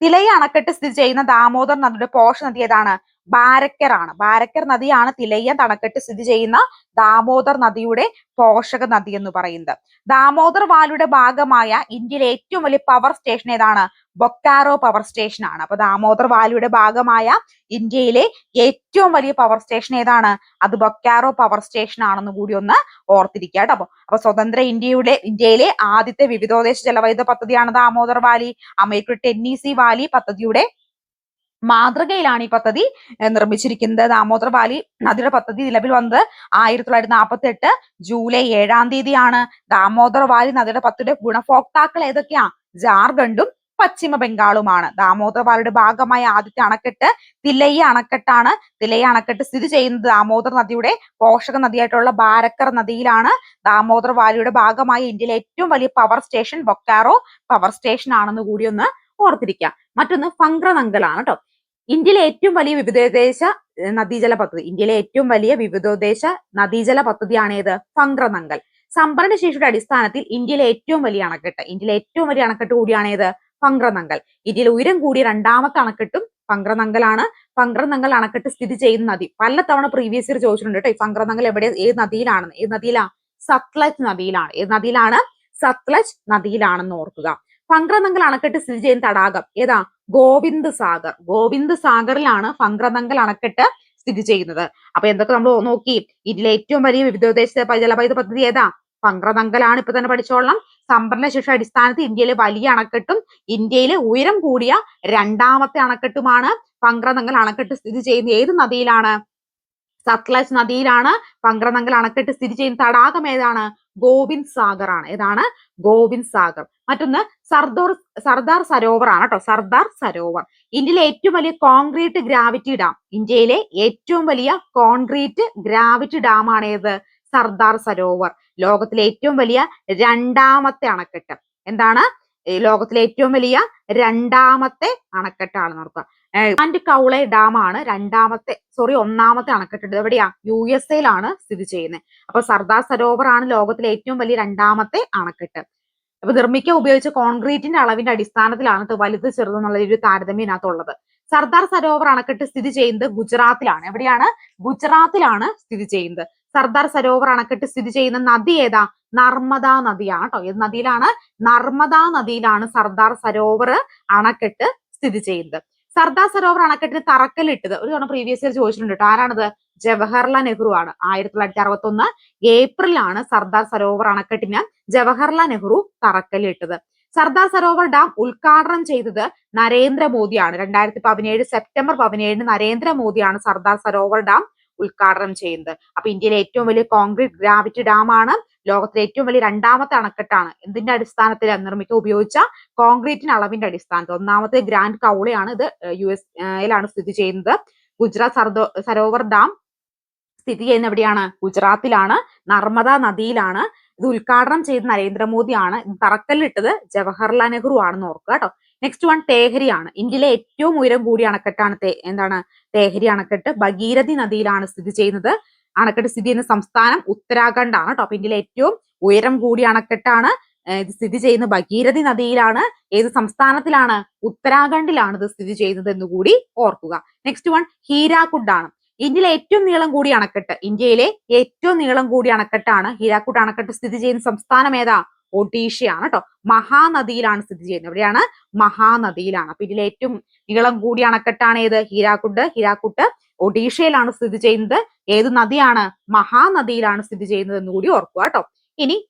തിലയ്യ അണക്കെട്ട് സ്ഥിതി ചെയ്യുന്ന ദാമോദർ നദിയുടെ പോഷ നദി ഏതാണ്? ബാരക്കർ ആണ് ബാരക്കർ നദിയാണ് തിലയ്യ തണക്കെട്ട് സ്ഥിതി ചെയ്യുന്ന ദാമോദർ നദിയുടെ പോഷക നദി എന്ന് പറയുന്നത്. ദാമോദർ വാലിയുടെ ഭാഗമായ ഇന്ത്യയിലെ ഏറ്റവും വലിയ പവർ സ്റ്റേഷൻ ഏതാണ്? ബൊക്കാറോ പവർ സ്റ്റേഷൻ ആണ്. അപ്പൊ ദാമോദർ വാലിയുടെ ഭാഗമായ ഇന്ത്യയിലെ ഏറ്റവും വലിയ പവർ സ്റ്റേഷൻ ഏതാണ്? അത് ബൊക്കാറോ പവർ സ്റ്റേഷൻ ആണെന്ന് കൂടി ഒന്ന് ഓർത്തിരിക്കുക കേട്ടോ. അപ്പൊ സ്വതന്ത്ര ഇന്ത്യയുടെ ഇന്ത്യയിലെ ആദ്യത്തെ വിവിധോദ്ദേശ ജലവൈദ്യുത പദ്ധതിയാണ് ദാമോദർ വാലി. അമേരിക്കയുടെ ടെന്നീസി വാലി പദ്ധതിയുടെ മാതൃകയിലാണ് ഈ പദ്ധതി നിർമ്മിച്ചിരിക്കുന്നത്. ദാമോദർ വാലി നദിയുടെ പദ്ധതി നിലവിൽ വന്നത് ആയിരത്തി തൊള്ളായിരത്തി നാൽപ്പത്തി എട്ട് ജൂലൈ ഏഴാം തീയതിയാണ്. ദാമോദർ വാലി നദിയുടെ പദ്ധതിയുടെ ഗുണഭോക്താക്കൾ ഏതൊക്കെയാ? ജാർഖണ്ഡും പശ്ചിമ ബംഗാളുമാണ്. ദാമോദർ വാലിയുടെ ഭാഗമായ ആദ്യത്തെ അണക്കെട്ട് തിലയ്യ അണക്കെട്ടാണ്. തിലയ്യ അണക്കെട്ട് സ്ഥിതി ചെയ്യുന്നത് ദാമോദർ നദിയുടെ പോഷക നദിയായിട്ടുള്ള ബാരക്കർ നദിയിലാണ്. ദാമോദർ വാലിയുടെ ഭാഗമായ ഇന്ത്യയിലെ ഏറ്റവും വലിയ power station Bokaro power station ആണെന്ന് കൂടി ഒന്ന് ഓർത്തിരിക്കുക. മറ്റൊന്ന് ഫംഗ്രനങ്കലാണ് കേട്ടോ ഇന്ത്യയിലെ ഏറ്റവും വലിയ വിവിധോദ്ദേശ നദീജല പദ്ധതി. ഇന്ത്യയിലെ ഏറ്റവും വലിയ വിവിധോദ്ദേശ നദീജല പദ്ധതിയാണ് ഏത്? ഫംഗ്രനങ്കൽ. സംഭരണ ശേഷിയുടെ അടിസ്ഥാനത്തിൽ ഇന്ത്യയിലെ ഏറ്റവും വലിയ അണക്കെട്ട് ഇന്ത്യയിലെ ഏറ്റവും വലിയ അണക്കെട്ട് കൂടിയാണ് ഏത്? ഫംഗ്രനങ്കൽ. ഇന്ത്യയിലെ ഉയരം കൂടിയ രണ്ടാമത്തെ അണക്കെട്ടും ഫംഗ്രനങ്കലാണ്. ഫംഗ്രനങ്കൽ അണക്കെട്ട് സ്ഥിതി ചെയ്യുന്ന നദി. പല തവണ പ്രീവിയസ് ഇയർ ചോദിച്ചിട്ടുണ്ട് കേട്ടോ ഈ ഫംഗ്രനങ്കൽ എവിടെ ഏത് നദിയിലാണെന്ന് ഏത് നദിയിലാണ് സത്ലജ് നദിയിലാണ്. ഏത് നദിയിലാണ്? സത്ലജ് നദിയിലാണെന്ന് ഓർക്കുക. ഫംഗ്രനങ്കൽ അണക്കെട്ട് സ്ഥിതി ചെയ്യുന്ന തടാകം ഏതാ? ഗോവിന്ദ് സാഗർ. ഗോവിന്ദ് സാഗറിലാണ് ഫംഗ്രനങ്കൽ അണക്കെട്ട് സ്ഥിതി ചെയ്യുന്നത്. അപ്പൊ എന്തൊക്കെ നമ്മൾ നോക്കി? ഇതിലെ ഏറ്റവും വലിയ വിവിധോദ്ദേശ ജലവൈദ്യുത പദ്ധതി ഏതാ? ഫംഗ്രനങ്കലാണ് ഇപ്പൊ തന്നെ പഠിച്ചോളണം. സംഭരണ ശേഷി അടിസ്ഥാനത്തിൽ ഇന്ത്യയിലെ വലിയ അണക്കെട്ടും ഇന്ത്യയിലെ ഉയരം കൂടിയ രണ്ടാമത്തെ അണക്കെട്ടുമാണ് ഫംഗ്രനങ്കൽ അണക്കെട്ട് സ്ഥിതി ചെയ്യുന്ന ഏത് നദിയിലാണ്? സത്ലജ് നദിയിലാണ് ഫംഗ്രനങ്കൽ അണക്കെട്ട് സ്ഥിതി ചെയ്യുന്ന തടാകം ഏതാണ്? ഗോവിന്ദ് സാഗർ ആണ് ഏതാണ്? ഗോവിന്ദ് സാഗർ. മറ്റൊന്ന് സർദോർ സർദാർ സരോവർ ആണ് കേട്ടോ. സർദാർ സരോവർ. ഇന്ത്യയിലെ ഏറ്റവും വലിയ കോൺക്രീറ്റ് ഗ്രാവിറ്റി ഡാം. ഇന്ത്യയിലെ ഏറ്റവും വലിയ കോൺക്രീറ്റ് ഗ്രാവിറ്റി ഡാം ആണ് ഏത്? സർദാർ സരോവർ. ലോകത്തിലെ ഏറ്റവും വലിയ രണ്ടാമത്തെ അണക്കെട്ട്. എന്താണ്? ലോകത്തിലെ ഏറ്റവും വലിയ രണ്ടാമത്തെ അണക്കെട്ടാണ് നോക്കുക ആൻഡ് കൗളെ ഡാം ആണ് രണ്ടാമത്തെ സോറി ഒന്നാമത്തെ അണക്കെട്ടിട്ട് എവിടെയാ? യു എസ് എയിലാണ് സ്ഥിതി ചെയ്യുന്നത്. അപ്പൊ സർദാർ സരോവർ ആണ് ലോകത്തിലെ ഏറ്റവും വലിയ രണ്ടാമത്തെ അണക്കെട്ട്. അപ്പൊ നിർമ്മിക്കാൻ ഉപയോഗിച്ച കോൺക്രീറ്റിന്റെ അളവിന്റെ അടിസ്ഥാനത്തിലാണ് വലുത് ചെറുതെന്നുള്ള ഒരു താരതമ്യം ഇതിനകത്തുള്ളത്. സർദാർ സരോവർ അണക്കെട്ട് സ്ഥിതി ചെയ്യുന്നത് ഗുജറാത്തിലാണ്. എവിടെയാണ്? ഗുജറാത്തിലാണ് സ്ഥിതി ചെയ്യുന്നത്. സർദാർ സരോവർ അണക്കെട്ട് സ്ഥിതി ചെയ്യുന്ന നദി ഏതാ? നർമ്മദ നദിയാണ് കേട്ടോ ഏത് നദിയിലാണ്? നർമ്മദ നദിയിലാണ് സർദാർ സരോവർ അണക്കെട്ട് സ്ഥിതി ചെയ്യുന്നത്. സർദാർ സരോവർ അണക്കെട്ടിന് തറക്കല്ലിട്ടത്. ഒരു തവണ പ്രീവിയസ് ഇയർ ചോദിച്ചിട്ടുണ്ട് കേട്ടോ ആരാണത്? ജവഹർലാൽ നെഹ്റു ആണ്. ആയിരത്തി തൊള്ളായിരത്തി അറുപത്തി ഒന്ന് ഏപ്രിലാണ് സർദാർ സരോവർ അണക്കെട്ടിന് ജവഹർലാൽ നെഹ്റു തറക്കല്ലിട്ടത്. സർദാർ സരോവർ ഡാം ഉദ്ഘാടനം ചെയ്തത് നരേന്ദ്രമോദിയാണ്. രണ്ടായിരത്തി പതിനേഴ് സെപ്റ്റംബർ പതിനേഴിന് നരേന്ദ്രമോദിയാണ് സർദാർ സരോവർ ഡാം ഉദ്ഘാടനം ചെയ്യുന്നത്. അപ്പൊ ഇന്ത്യയിലെ ഏറ്റവും വലിയ കോൺക്രീറ്റ് ഗ്രാവിറ്റി ഡാം ആണ് ലോകത്തിലെ ഏറ്റവും വലിയ രണ്ടാമത്തെ അണക്കെട്ടാണ്. എന്തിന്റെ അടിസ്ഥാനത്തിൽ നിർമ്മിക്കാൻ ഉപയോഗിച്ച കോൺക്രീറ്റിന്റെ അളവിന്റെ അടിസ്ഥാനത്തിൽ. ഒന്നാമത്തെ ഗ്രാൻഡ് കൗളയാണ് ഇത് യു എസ് സ്ഥിതി ചെയ്യുന്നത്. ഗുജറാത്ത് സർദോ സരോവർ ഡാം സ്ഥിതി ചെയ്യുന്ന എവിടെയാണ്? ഗുജറാത്തിലാണ്. നർമ്മദ നദിയിലാണ്. ഇത് ഉദ്ഘാടനം ചെയ്ത നരേന്ദ്രമോദിയാണ്. തറക്കല്ലിട്ടത് ജവഹർലാൽ നെഹ്റു ആണെന്ന് ഓർക്കുക കേട്ടോ. നെക്സ്റ്റ് വൺ തേഹരിയാണ്. ഇന്ത്യയിലെ ഏറ്റവും ഉയരം കൂടിയ അണക്കെട്ടാണ് എന്താണ്? തേഹരി അണക്കെട്ട്. ഭഗീരഥി നദിയിലാണ് സ്ഥിതി ചെയ്യുന്നത്. അണക്കെട്ട് സ്ഥിതി ചെയ്യുന്ന സംസ്ഥാനം ഉത്തരാഖണ്ഡാണ് അപ്പൊ ഇന്ത്യയിലെ ഏറ്റവും ഉയരം കൂടിയ അണക്കെട്ടാണ് ഇത് സ്ഥിതി ചെയ്യുന്ന ഭഗീരഥി നദിയിലാണ്. ഏത് സംസ്ഥാനത്തിലാണ്? ഉത്തരാഖണ്ഡിലാണ് ഇത് സ്ഥിതി ചെയ്യുന്നത് എന്ന് കൂടി ഓർക്കുക. നെക്സ്റ്റ് വൺ ഹീരാക്കുഡ് ആണ് ഇന്ത്യയിലെ ഏറ്റവും നീളം കൂടിയ അണക്കെട്ട് ഇന്ത്യയിലെ ഏറ്റവും നീളം കൂടിയ അണക്കെട്ടാണ് ഹീരാക്കുട്ട് അണക്കെട്ട് സ്ഥിതി ചെയ്യുന്ന സംസ്ഥാനം ഏതാ? ഒഡീഷയാണ് കേട്ടോ മഹാനദിയിലാണ് സ്ഥിതി ചെയ്യുന്നത്. എവിടെയാണ് മഹാനദിയിലാണ്. അപ്പൊ ഇതിൽ ഏറ്റവും നീളം കൂടിയ അണക്കെട്ടാണ് ഏത്? ഹീരാക്കുണ്ട്. ഹീരാക്കുട്ട് ഒഡീഷയിലാണ് സ്ഥിതി ചെയ്യുന്നത്. ഏത് നദിയാണ്? മഹാനദിയിലാണ് സ്ഥിതി ചെയ്യുന്നത് എന്ന് കൂടി ഓർക്കുക കേട്ടോ ഇനി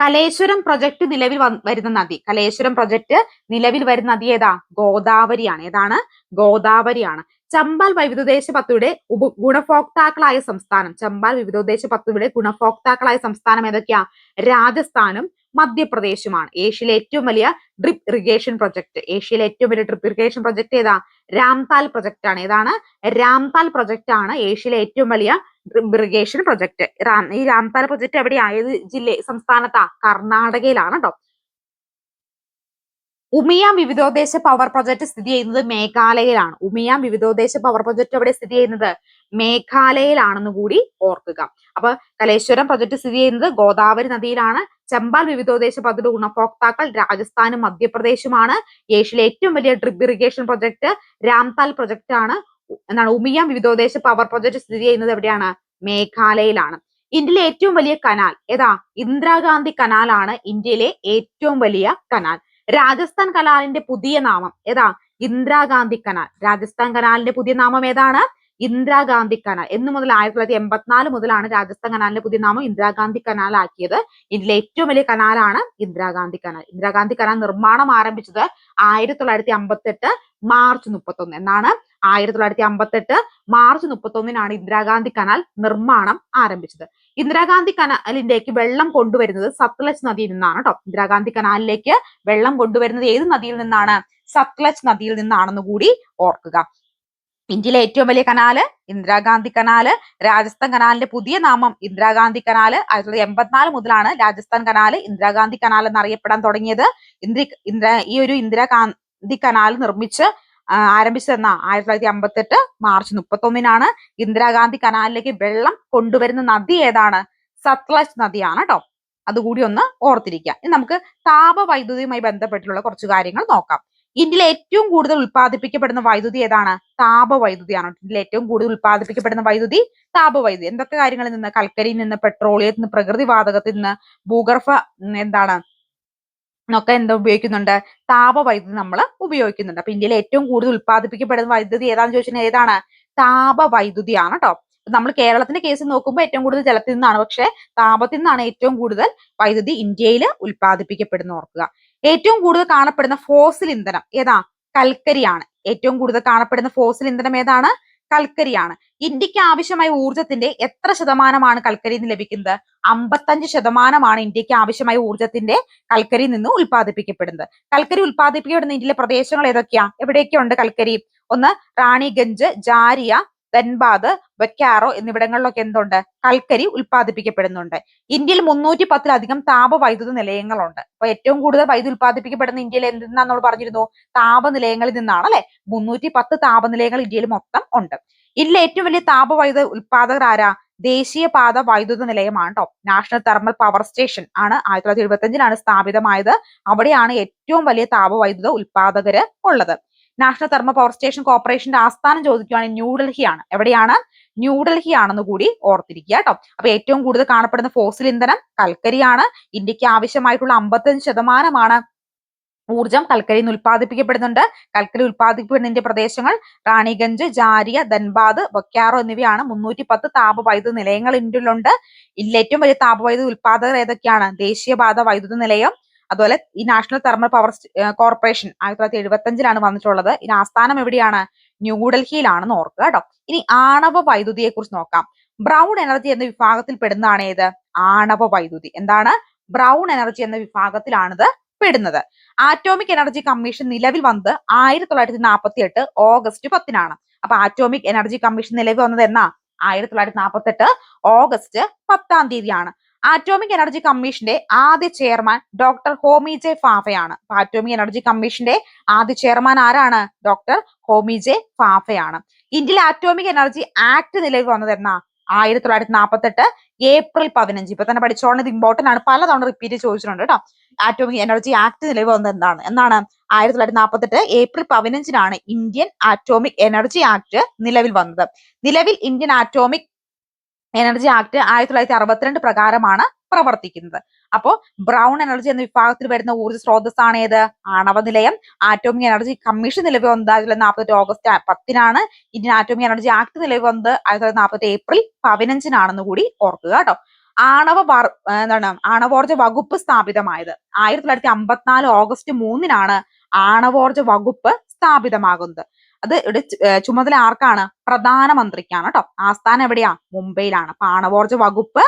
കലേശ്വരം പ്രൊജക്ട് നിലവിൽ വരുന്ന നദി. കലേശ്വരം പ്രൊജക്ട് നിലവിൽ വരുന്ന നദി ഏതാ? ഗോദാവരിയാണ്. ഏതാണ്? ഗോദാവരിയാണ്. ചമ്പാൽ വൈവിധ്യദേശ പദ്ധതിയുടെ ഉപ ഗുണഭോക്താക്കളായ സംസ്ഥാനം. ചമ്പാൽ വിവിധോദ്ദേശ പദ്ധതിയുടെ ഗുണഭോക്താക്കളായ സംസ്ഥാനം ഏതൊക്കെയാ? രാജസ്ഥാനും മധ്യപ്രദേശുമാണ്. ഏഷ്യയിലെ ഏറ്റവും വലിയ ഡ്രിപ്പ് ഇറിഗേഷൻ പ്രൊജക്ട്. ഏഷ്യയിലെ ഏറ്റവും വലിയ ഡ്രിപ്പ് ഇറിഗേഷൻ പ്രൊജക്ട് ഏതാ? രാംതാൽ പ്രൊജക്ട് ആണ് ഏതാണ്? രാംതാൽ പ്രൊജക്ട് ആണ് ഏഷ്യയിലെ ഏറ്റവും വലിയ ഡ്രിപ്പ് ഇറിഗേഷൻ പ്രൊജക്ട്. ഈ രാംതാൽ പ്രൊജക്ട് എവിടെയാ? ഏത് ജില്ല സംസ്ഥാനത്താ? കർണാടകയിലാണ് കേട്ടോ ഉമിയാം വിവിധോദ്ദേശ പവർ പ്രൊജക്ട് സ്ഥിതി ചെയ്യുന്നത് മേഘാലയയിലാണ്. ഉമിയാം വിവിധോദ്ദേശ പവർ പ്രൊജക്ട് എവിടെ സ്ഥിതി ചെയ്യുന്നത്? മേഘാലയയിലാണെന്ന് കൂടി ഓർക്കുക. അപ്പൊ കലേശ്വരം പ്രൊജക്ട് സ്ഥിതി ചെയ്യുന്നത് ഗോദാവരി നദിയിലാണ്. ചമ്പാൽ വിവിധോദ്ദേശ പദ്ധതി ഗുണഭോക്താക്കൾ രാജസ്ഥാനും മധ്യപ്രദേശുമാണ്. ഏഷ്യയിലെ ഏറ്റവും വലിയ drip irrigation project Ramtal project ആണ്. എന്താണ് ഉമിയാം വിവിധോദ്ദേശ പവർ പ്രൊജക്ട് സ്ഥിതി ചെയ്യുന്നത് എവിടെയാണ്? മേഘാലയയിലാണ്. ഇന്ത്യയിലെ ഏറ്റവും വലിയ കനാൽ ഏതാ? ഇന്ദിരാഗാന്ധി കനാലാണ് ഇന്ത്യയിലെ ഏറ്റവും വലിയ കനാൽ. രാജസ്ഥാൻ കനാലിന്റെ പുതിയ നാമം ഏതാ? ഇന്ദിരാഗാന്ധി കനാൽ. രാജസ്ഥാൻ കനാലിന്റെ പുതിയ നാമം ഏതാണ്? ഇന്ദിരാഗാന്ധി കനാൽ. എന്ന് മുതൽ ആയിരത്തി തൊള്ളായിരത്തി എൺപത്തിനാല് മുതലാണ് രാജസ്ഥാൻ കനാലിന്റെ പുതിയ നാമം ഇന്ദിരാഗാന്ധി കനാൽ ആക്കിയത്. ഇന്ത്യയിലെ ഏറ്റവും വലിയ കനാലാണ് ഇന്ദിരാഗാന്ധി കനാൽ. ഇന്ദിരാഗാന്ധി കനാൽ നിർമ്മാണം ആരംഭിച്ചത് ആയിരത്തി തൊള്ളായിരത്തി അമ്പത്തെട്ട് മാർച്ച് മുപ്പത്തൊന്ന്. എന്നാണ് ആയിരത്തി തൊള്ളായിരത്തി അമ്പത്തെട്ട് മാർച്ച് മുപ്പത്തൊന്നിനാണ് ഇന്ദിരാഗാന്ധി കനാൽ നിർമ്മാണം ആരംഭിച്ചത്. ഇന്ദിരാഗാന്ധി കനാലിലേക്ക് വെള്ളം കൊണ്ടുവരുന്നത് സത്ലജ് നദിയിൽ നിന്നാണ് കേട്ടോ ഇന്ദിരാഗാന്ധി കനാലിലേക്ക് വെള്ളം കൊണ്ടുവരുന്നത് ഏത് നദിയിൽ നിന്നാണ്? സത്ലജ് നദിയിൽ നിന്നാണെന്ന് കൂടി ഓർക്കുക. ഇന്ത്യയിലെ ഏറ്റവും വലിയ കനാല് ഇന്ദിരാഗാന്ധി കനാല് രാജസ്ഥാൻ കനാലിന്റെ പുതിയ നാമം ഇന്ദിരാഗാന്ധി കനാല് ആയിരത്തി തൊള്ളായിരത്തി എൺപത്തിനാല് മുതലാണ് രാജസ്ഥാൻ കനാല് ഇന്ദിരാഗാന്ധി കനാൽ എന്നറിയപ്പെടാൻ തുടങ്ങിയത്. ഇന്ദിര ഇന്ദിര ഈ ഒരു ഇന്ദിരാഗാന്ധി കനാൽ നിർമ്മിച്ച് ആരംഭിച്ചതെന്ന? ആയിരത്തി തൊള്ളായിരത്തി അമ്പത്തെട്ട് മാർച്ച് മുപ്പത്തൊന്നിനാണ് ഇന്ദിരാഗാന്ധി കനാലിലേക്ക് വെള്ളം കൊണ്ടുവരുന്ന നദി ഏതാണ്? സത്ലജ് നദിയാണ് കേട്ടോ അതുകൂടി ഒന്ന് ഓർത്തിരിക്കുക ഇനി നമുക്ക് താപവൈദ്യുതിയുമായി ബന്ധപ്പെട്ടിട്ടുള്ള കുറച്ച് കാര്യങ്ങൾ നോക്കാം. ഇന്ത്യയിൽ ഏറ്റവും കൂടുതൽ ഉൽപ്പാദിപ്പിക്കപ്പെടുന്ന വൈദ്യുതി ഏതാണ്? താപവൈദ്യുതിയാണ്. ഇന്ത്യയിൽ ഏറ്റവും കൂടുതൽ ഉൽപ്പാദിപ്പിക്കപ്പെടുന്ന വൈദ്യുതി താപവൈദ്യുതി. എന്തൊക്കെ കാര്യങ്ങളിൽ നിന്ന്? കൽക്കരിയിൽ നിന്ന് പെട്രോളിയത്തിൽ നിന്ന് പ്രകൃതിവാതകത്തിൽ നിന്ന് ഭൂഗർഭ എന്താണ്? ഒക്കെ എന്താ ഉപയോഗിക്കുന്നുണ്ട്? താപവൈദ്യുതി നമ്മൾ ഉപയോഗിക്കുന്നുണ്ട്. അപ്പൊ ഇന്ത്യയിൽ ഏറ്റവും കൂടുതൽ ഉത്പാദിപ്പിക്കപ്പെടുന്ന വൈദ്യുതി ഏതാണെന്ന് ചോദിച്ചാൽ ഏതാണ്? താപവൈദ്യുതിയാണ് കേട്ടോ നമ്മൾ കേരളത്തിന്റെ കേസ് നോക്കുമ്പോൾ ഏറ്റവും കൂടുതൽ ജലത്തിൽ നിന്നാണ്. പക്ഷെ താപത്തിൽ നിന്നാണ് ഏറ്റവും കൂടുതൽ വൈദ്യുതി ഇന്ത്യയിൽ ഉത്പാദിപ്പിക്കപ്പെടുന്ന ഓർക്കുക. ഏറ്റവും കൂടുതൽ കാണപ്പെടുന്ന ഫോസിൽ ഇന്ധനം ഏതാ? കൽക്കരിയാണ്. ഏറ്റവും കൂടുതൽ കാണപ്പെടുന്ന ഫോസിൽ ഇന്ധനം ഏതാണ്? കൽക്കരിയാണ്. ഇന്ത്യയ്ക്ക് ആവശ്യമായ ഊർജത്തിന്റെ എത്ര ശതമാനമാണ് കൽക്കരി നിന്ന് ലഭിക്കുന്നത്? അമ്പത്തഞ്ച് ശതമാനമാണ് ഇന്ത്യയ്ക്ക് ആവശ്യമായ ഊർജത്തിന്റെ കൽക്കരിയിൽ നിന്ന് ഉൽപ്പാദിപ്പിക്കപ്പെടുന്നത്. കൽക്കരി ഉൽപ്പാദിപ്പിക്കപ്പെടുന്ന ഇന്ത്യയിലെ പ്രദേശങ്ങൾ ഏതൊക്കെയാ? എവിടെയൊക്കെയുണ്ട് കൽക്കരി? ഒന്ന് റാണിഗഞ്ച് ജാരിയ ധൻബാദ് ബൊക്കാറോ എന്നിവിടങ്ങളിലൊക്കെ എന്തുണ്ട്? കൽക്കരി ഉൽപ്പാദിപ്പിക്കപ്പെടുന്നുണ്ട്. ഇന്ത്യയിൽ മുന്നൂറ്റി പത്തിലധികം താപ വൈദ്യുത നിലയങ്ങളുണ്ട്. അപ്പൊ ഏറ്റവും കൂടുതൽ വൈദ്യുതി ഉൽപ്പാദിപ്പിക്കപ്പെടുന്ന ഇന്ത്യയിൽ എന്തിനാന്ന് നമ്മൾ പറഞ്ഞിരുന്നു? താപനിലയങ്ങളിൽ നിന്നാണ് അല്ലെ? മുന്നൂറ്റി പത്ത് താപനിലയങ്ങൾ ഇന്ത്യയിൽ മൊത്തം ഉണ്ട്. ഇന്ത്യയിലെ ഏറ്റവും വലിയ താപവൈദ്യുത ഉൽപ്പാദകർ ആരാ? ദേശീയപാത വൈദ്യുത നിലയമാണ് കേട്ടോ നാഷണൽ തെർമൽ പവർ സ്റ്റേഷൻ ആണ് ആയിരത്തി തൊള്ളായിരത്തി എഴുപത്തി അഞ്ചിലാണ് സ്ഥാപിതമായത്. അവിടെയാണ് ഏറ്റവും വലിയ താപവൈദ്യുത ഉൽപാദകര് ഉള്ളത്. നാഷണൽ തെർമ പവർ സ്റ്റേഷൻ കോർപ്പറേഷന്റെ ആസ്ഥാനം ചോദിക്കുകയാണെങ്കിൽ ന്യൂഡൽഹിയാണ് എവിടെയാണ്? ന്യൂഡൽഹി ആണെന്ന് കൂടി ഓർത്തിരിക്കുക കേട്ടോ. അപ്പൊ ഏറ്റവും കൂടുതൽ കാണപ്പെടുന്ന ഫോസിൽ ഇന്ധനം കൽക്കരിയാണ്. ഇന്ത്യയ്ക്ക് ആവശ്യമായിട്ടുള്ള അമ്പത്തഞ്ച് ശതമാനമാണ് ഊർജം കൽക്കരിയിൽ നിന്ന് ഉൽപ്പാദിപ്പിക്കപ്പെടുന്നുണ്ട്. കൽക്കരി ഉൽപ്പാദിപ്പിക്കപ്പെടുന്നതിന്റെ പ്രദേശങ്ങൾ റാണിഗഞ്ച് ജാരിയ ധൻബാദ് ബൊക്കാറോ എന്നിവയാണ്. മുന്നൂറ്റി പത്ത് താപവൈദ്യുത നിലയങ്ങൾ ഇന്ത്യയിലുണ്ട്. ഇതിൽ ഏറ്റവും വലിയ താപവൈദ്യുത ഉൽപ്പാദകർ ഏതൊക്കെയാണ്? ദേശീയപാത വൈദ്യുത നിലയം അതുപോലെ ഈ നാഷണൽ തെർമൽ പവർ കോർപ്പറേഷൻ ആയിരത്തി തൊള്ളായിരത്തി എഴുപത്തി അഞ്ചിലാണ് വന്നിട്ടുള്ളത്. ഇതിന് ആസ്ഥാനം എവിടെയാണ്? ന്യൂഡൽഹിയിലാണെന്ന് ഓർക്കുക കേട്ടോ. ഇനി ആണവ വൈദ്യുതിയെ കുറിച്ച് നോക്കാം. ബ്രൗൺ എനർജി എന്ന വിഭാഗത്തിൽ പെടുന്നതാണ് ഏത്? ആണവ വൈദ്യുതി. എന്താണ്? ബ്രൗൺ എനർജി എന്ന വിഭാഗത്തിലാണിത് പെടുന്നത്. ആറ്റോമിക് എനർജി കമ്മീഷൻ നിലവിൽ വന്നത് ആയിരത്തി തൊള്ളായിരത്തി നാൽപ്പത്തി എട്ട് ഓഗസ്റ്റ് പത്തിനാണ്. അപ്പൊ ആറ്റോമിക് എനർജി കമ്മീഷൻ നിലവിൽ വന്നത് എന്നാ? ആയിരത്തി തൊള്ളായിരത്തി നാൽപ്പത്തി എട്ട് ഓഗസ്റ്റ് പത്താം തീയതിയാണ്. ആറ്റോമിക് എനർജി കമ്മീഷന്റെ ആദ്യ ചെയർമാൻ ഡോക്ടർ ഹോമി ജെ ഫാഫയാണ് ആറ്റോമിക് എനർജി കമ്മീഷന്റെ ആദ്യ ചെയർമാൻ ആരാണ്? ഡോക്ടർ ഹോമി ജെ ഫാഫയാണ് ഇന്ത്യയിൽ ആറ്റോമിക് എനർജി ആക്ട് നിലവിൽ വന്നത് എന്നാ ആയിരത്തി തൊള്ളായിരത്തി നാൽപ്പത്തി എട്ട് ഏപ്രിൽ പതിനഞ്ച്. ഇപ്പൊ തന്നെ പഠിച്ചോളാം ഇത് ഇമ്പോർട്ടന്റ് ആണ്. പലതവണ റിപ്പീറ്റ് ചോദിച്ചിട്ടുണ്ട് കേട്ടോ ആറ്റോമിക് എനർജി ആക്ട് നിലവിൽ വന്നത് എന്താണ് എന്നാണ് ആയിരത്തി തൊള്ളായിരത്തി നാൽപ്പത്തി എട്ട് ഏപ്രിൽ പതിനഞ്ചിനാണ് ഇന്ത്യൻ ആറ്റോമിക് എനർജി ആക്ട് നിലവിൽ വന്നത്. നിലവിൽ ഇന്ത്യൻ ആറ്റോമിക് എനർജി ആക്ട് ആയിരത്തി തൊള്ളായിരത്തി അറുപത്തിരണ്ട് പ്രകാരമാണ് പ്രവർത്തിക്കുന്നത്. അപ്പോൾ ബ്രൗൺ എനർജി എന്ന വിഭാഗത്തിൽ വരുന്ന ഊർജ സ്രോതസ്സാണ് ഏത്? ആണവ നിലയം. ആറ്റോമിക് എനർജി കമ്മീഷൻ നിലവിൽ വന്നത് ആയിരത്തി തൊള്ളായിരത്തി നാൽപ്പത്തി ഓഗസ്റ്റ് പത്തിനാണ്. ഇന്ത്യൻ ആറ്റോമിക് എനർജി ആക്ട് നിലവിൽ വന്നത് ആയിരത്തി തൊള്ളായിരത്തി ഏപ്രിൽ പതിനഞ്ചിനാണെന്ന് കൂടി ഓർക്കുക കേട്ടോ. ആണവ എന്താണ്? ആണവോർജ വകുപ്പ് സ്ഥാപിതമായത്. ആയിരത്തി തൊള്ളായിരത്തി അമ്പത്തിനാല് ഓഗസ്റ്റ് മൂന്നിനാണ് ആണവോർജ വകുപ്പ് സ്ഥാപിതമാകുന്നത്. അത് ഇവിടെ ചുമതല ആർക്കാണ്? പ്രധാനമന്ത്രിക്കാണ് കേട്ടോ ആസ്ഥാനം എവിടെയാ? മുംബൈയിലാണ്. അപ്പൊ ആണവോർജ വകുപ്പ്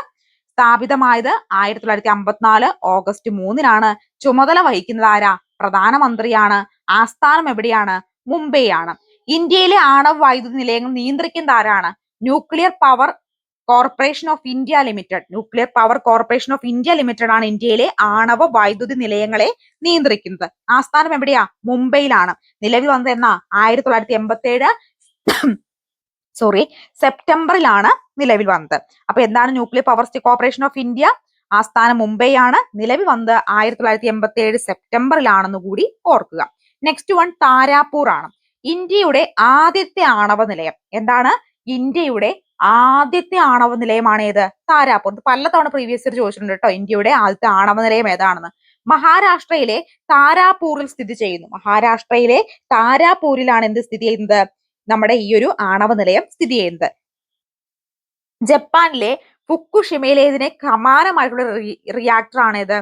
സ്ഥാപിതമായത് ആയിരത്തി തൊള്ളായിരത്തി അമ്പത്തിനാല് ഓഗസ്റ്റ് മൂന്നിനാണ്. ചുമതല വഹിക്കുന്നത് ആരാ? പ്രധാനമന്ത്രിയാണ്. ആസ്ഥാനം എവിടെയാണ്? മുംബൈയാണ്. ഇന്ത്യയിലെ ആണവ വൈദ്യുതി നിലയങ്ങൾ നിയന്ത്രിക്കുന്നത് ആരാണ്? Nuclear power corporation of India limited nuclear power corporation of India limited ആണ് ഇന്ത്യയിലെ ആണവ വൈദ്യുതി നിലയങ്ങളെ നിയന്ത്രിക്കുന്നത്. ആസ്ഥാനം എവിടെയാ? മുംബൈയിലാണ്. നിലവിൽ വന്നത് എന്നാ? ആയിരത്തി തൊള്ളായിരത്തി എൺപത്തി ഏഴ് സോറി സെപ്റ്റംബറിലാണ് നിലവിൽ വന്നത്. അപ്പൊ എന്താണ് nuclear power corporation of India ആസ്ഥാനം മുംബൈ ആണ് നിലവിൽ വന്നത് ആയിരത്തി തൊള്ളായിരത്തി എൺപത്തി ഏഴ് സെപ്റ്റംബറിലാണെന്ന് കൂടി ഓർക്കുക. നെക്സ്റ്റ് വൺ താരാപൂർ ആണ്. ഇന്ത്യയുടെ ആദ്യത്തെ ആണവ നിലയം. എന്താണ്? ഇന്ത്യയുടെ ആദ്യത്തെ ആണവ നിലയമാണ് ഏത് താരാപൂർ പലതവണ പ്രീവിയസ് ഇയർ ചോദിച്ചിട്ടുണ്ട് കേട്ടോ. ഇന്ത്യയുടെ ആദ്യത്തെ ആണവ നിലയം ഏതാണെന്ന്. മഹാരാഷ്ട്രയിലെ താരാപൂറിൽ സ്ഥിതി ചെയ്യുന്നു. മഹാരാഷ്ട്രയിലെ താരാപൂരിലാണ് എന്ത് സ്ഥിതി ചെയ്യുന്നത്? നമ്മുടെ ഈ ഒരു ആണവ നിലയം സ്ഥിതി ചെയ്യുന്നത്. ജപ്പാനിലെ ഫുക്കുഷിമയിലേതിനെ സമാനമായിട്ടുള്ള റിയാക്ടർ ആണ് ഇത്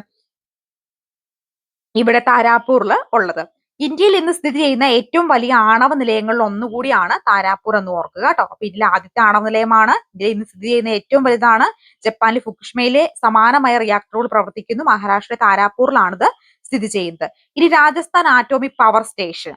ഇവിടെ താരാപൂറിൽ ഉള്ളത്. ഇന്ത്യയിൽ ഇന്ന് സ്ഥിതി ചെയ്യുന്ന ഏറ്റവും വലിയ ആണവ നിലയങ്ങളിൽ ഒന്നുകൂടിയാണ് താരാപൂർ എന്ന് ഓർക്കുക കേട്ടോ. അപ്പൊ ഇതിലെ ആദ്യത്തെ ആണവ നിലയമാണ്. ഇന്ത്യയിൽ ഇന്ന് സ്ഥിതി ചെയ്യുന്ന ഏറ്റവും വലുതാണ് ജപ്പാനിലെ ഫുക്ഷ്മയിലെ സമാനമായ റിയാക്ടറുകൾ പ്രവർത്തിക്കുന്നു. മഹാരാഷ്ട്രയിലെ താരാപൂറിലാണിത് സ്ഥിതി ചെയ്യുന്നത്. ഇനി രാജസ്ഥാൻ ആറ്റോമിക് പവർ സ്റ്റേഷൻ.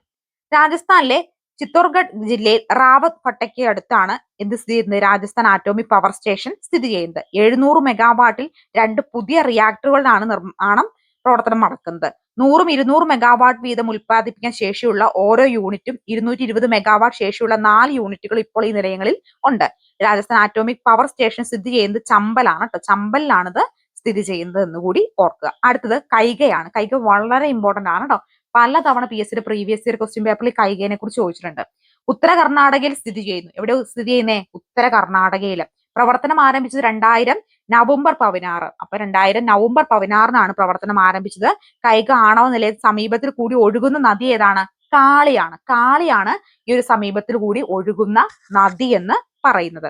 രാജസ്ഥാനിലെ ചിത്തോർഗഡ് ജില്ലയിൽ റാവത്ത് ഭട്ടയ്ക്ക് അടുത്താണ് എന്ത് സ്ഥിതി ചെയ്യുന്നത്. രാജസ്ഥാൻ ആറ്റോമിക് പവർ സ്റ്റേഷൻ സ്ഥിതി ചെയ്യുന്നത്. എഴുന്നൂറ് മെഗാവാട്ടിൽ രണ്ട് പുതിയ റിയാക്ടറുകളാണ് നിർമ്മാണം പ്രവർത്തനം നടക്കുന്നത്. നൂറും ഇരുന്നൂറ് മെഗാവാട്ട് വീതം ഉൽപ്പാദിപ്പിക്കാൻ ശേഷിയുള്ള ഓരോ യൂണിറ്റും ഇരുന്നൂറ്റി ഇരുപത് മെഗാവാട്ട് ശേഷിയുള്ള നാല് യൂണിറ്റുകൾ ഇപ്പോൾ ഈ നിലയങ്ങളിൽ ഉണ്ട്. രാജസ്ഥാൻ ആറ്റോമിക് പവർ സ്റ്റേഷൻ സ്ഥിതി ചെയ്യുന്നത് ചമ്പലാണ് കേട്ടോ ചമ്പലിലാണിത് സ്ഥിതി ചെയ്യുന്നത് എന്ന് കൂടി ഓർക്കുക. അടുത്തത് കൈകയാണ്. കൈക വളരെ ഇമ്പോർട്ടന്റ് ആണ് കേട്ടോ പലതവണ പി എസ് സിയുടെ പ്രീവിയസ് ഇയർ ക്വസ്റ്റ്യൻ പേപ്പറിൽ കൈകയെ കുറിച്ച് ചോദിച്ചിട്ടുണ്ട്. ഉത്തര കർണാടകയിൽ സ്ഥിതി ചെയ്യുന്നു. എവിടെ സ്ഥിതി ചെയ്യുന്നേ? ഉത്തര കർണാടകയിൽ പ്രവർത്തനം ആരംഭിച്ചത് രണ്ടായിരം നവംബർ പതിനാറ്. അപ്പൊ രണ്ടായിരം നവംബർ പതിനാറിനാണ് പ്രവർത്തനം ആരംഭിച്ചത്. കൈക ആണവ നിലയത്തിന് സമീപത്തിൽ കൂടി ഒഴുകുന്ന നദി ഏതാണ്? കാളിയാണ്. കാളിയാണ് ഈ ഒരു സമീപത്തിൽ കൂടി ഒഴുകുന്ന നദി എന്ന് പറയുന്നത്.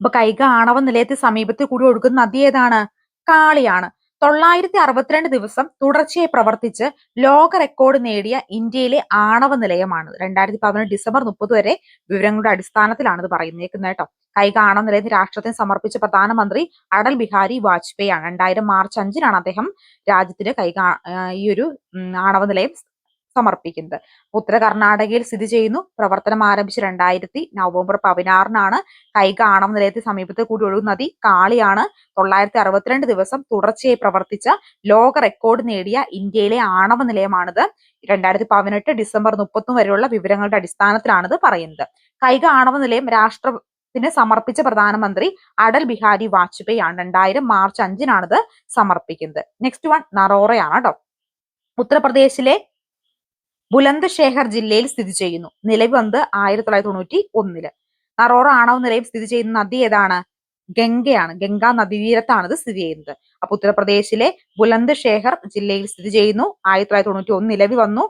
അപ്പൊ കൈക ആണവ നിലയത്തിന് സമീപത്തിൽ കൂടി ഒഴുകുന്ന നദി ഏതാണ്? കാളിയാണ്. തൊള്ളായിരത്തി അറുപത്തിരണ്ട് ദിവസം തുടർച്ചയായി പ്രവർത്തിച്ച് ലോക റെക്കോർഡ് നേടിയ ഇന്ത്യയിലെ ആണവ നിലയമാണ്. രണ്ടായിരത്തി പതിനെട്ട് ഡിസംബർ മുപ്പത് വരെ വിവരങ്ങളുടെ അടിസ്ഥാനത്തിലാണ് ഇത് പറയുന്നേക്കുന്നത് കേട്ടോ. കൈക ആണവ നിലയത്തിന് രാഷ്ട്രത്തിന് സമർപ്പിച്ച പ്രധാനമന്ത്രി അടൽ ബിഹാരി വാജ്പേയി ആണ്. രണ്ടായിരം മാർച്ച് അഞ്ചിനാണ് അദ്ദേഹം രാജ്യത്തിന് കൈക ഈ ഒരു ആണവ നിലയം സമർപ്പിക്കുന്നത്. ഉത്തര കർണാടകയിൽ സ്ഥിതി ചെയ്യുന്നു. പ്രവർത്തനം ആരംഭിച്ച് രണ്ടായിരത്തി നവംബർ പതിനാറിനാണ് കൈക ആണവ നിലയത്തിന് സമീപത്ത് കൂടി ഒഴുകുന്ന നദി കാളിയാണ്. തൊള്ളായിരത്തി അറുപത്തിരണ്ട് ദിവസം തുടർച്ചയായി പ്രവർത്തിച്ച ലോക റെക്കോർഡ് നേടിയ ഇന്ത്യയിലെ ആണവ നിലയമാണിത്. രണ്ടായിരത്തി പതിനെട്ട് ഡിസംബർ മുപ്പത്തൊന്ന് വരെയുള്ള വിവരങ്ങളുടെ അടിസ്ഥാനത്തിലാണിത് പറയുന്നത്. കൈക ആണവ നിലയം രാഷ്ട്ര ത്തിന് സമർപ്പിച്ച പ്രധാനമന്ത്രി അടൽ ബിഹാരി വാജ്പേയി ആണ് രണ്ടായിരം മാർച്ച് അഞ്ചിനാണിത് സമർപ്പിക്കുന്നത്. നെക്സ്റ്റ് വൺ നറോറയാണ് കേട്ടോ ഉത്തർപ്രദേശിലെ ബുലന്ദ് ഷേഹർ ജില്ലയിൽ സ്ഥിതി ചെയ്യുന്നു. നിലവിൽ വന്നത് ആയിരത്തി തൊള്ളായിരത്തി തൊണ്ണൂറ്റി ഒന്നിൽ നറോറ ആണവ നിലയം സ്ഥിതി ചെയ്യുന്ന നദി ഏതാണ്? ഗംഗയാണ്. ഗംഗാ നദീതീരത്താണ് ഇത് സ്ഥിതി ചെയ്യുന്നത്. അപ്പൊ ഉത്തർപ്രദേശിലെ ബുലന്ദ് ഷേഹർ ജില്ലയിൽ സ്ഥിതി ചെയ്യുന്നു. ആയിരത്തി തൊള്ളായിരത്തി തൊണ്ണൂറ്റി ഒന്ന് നിലവിൽ വന്നു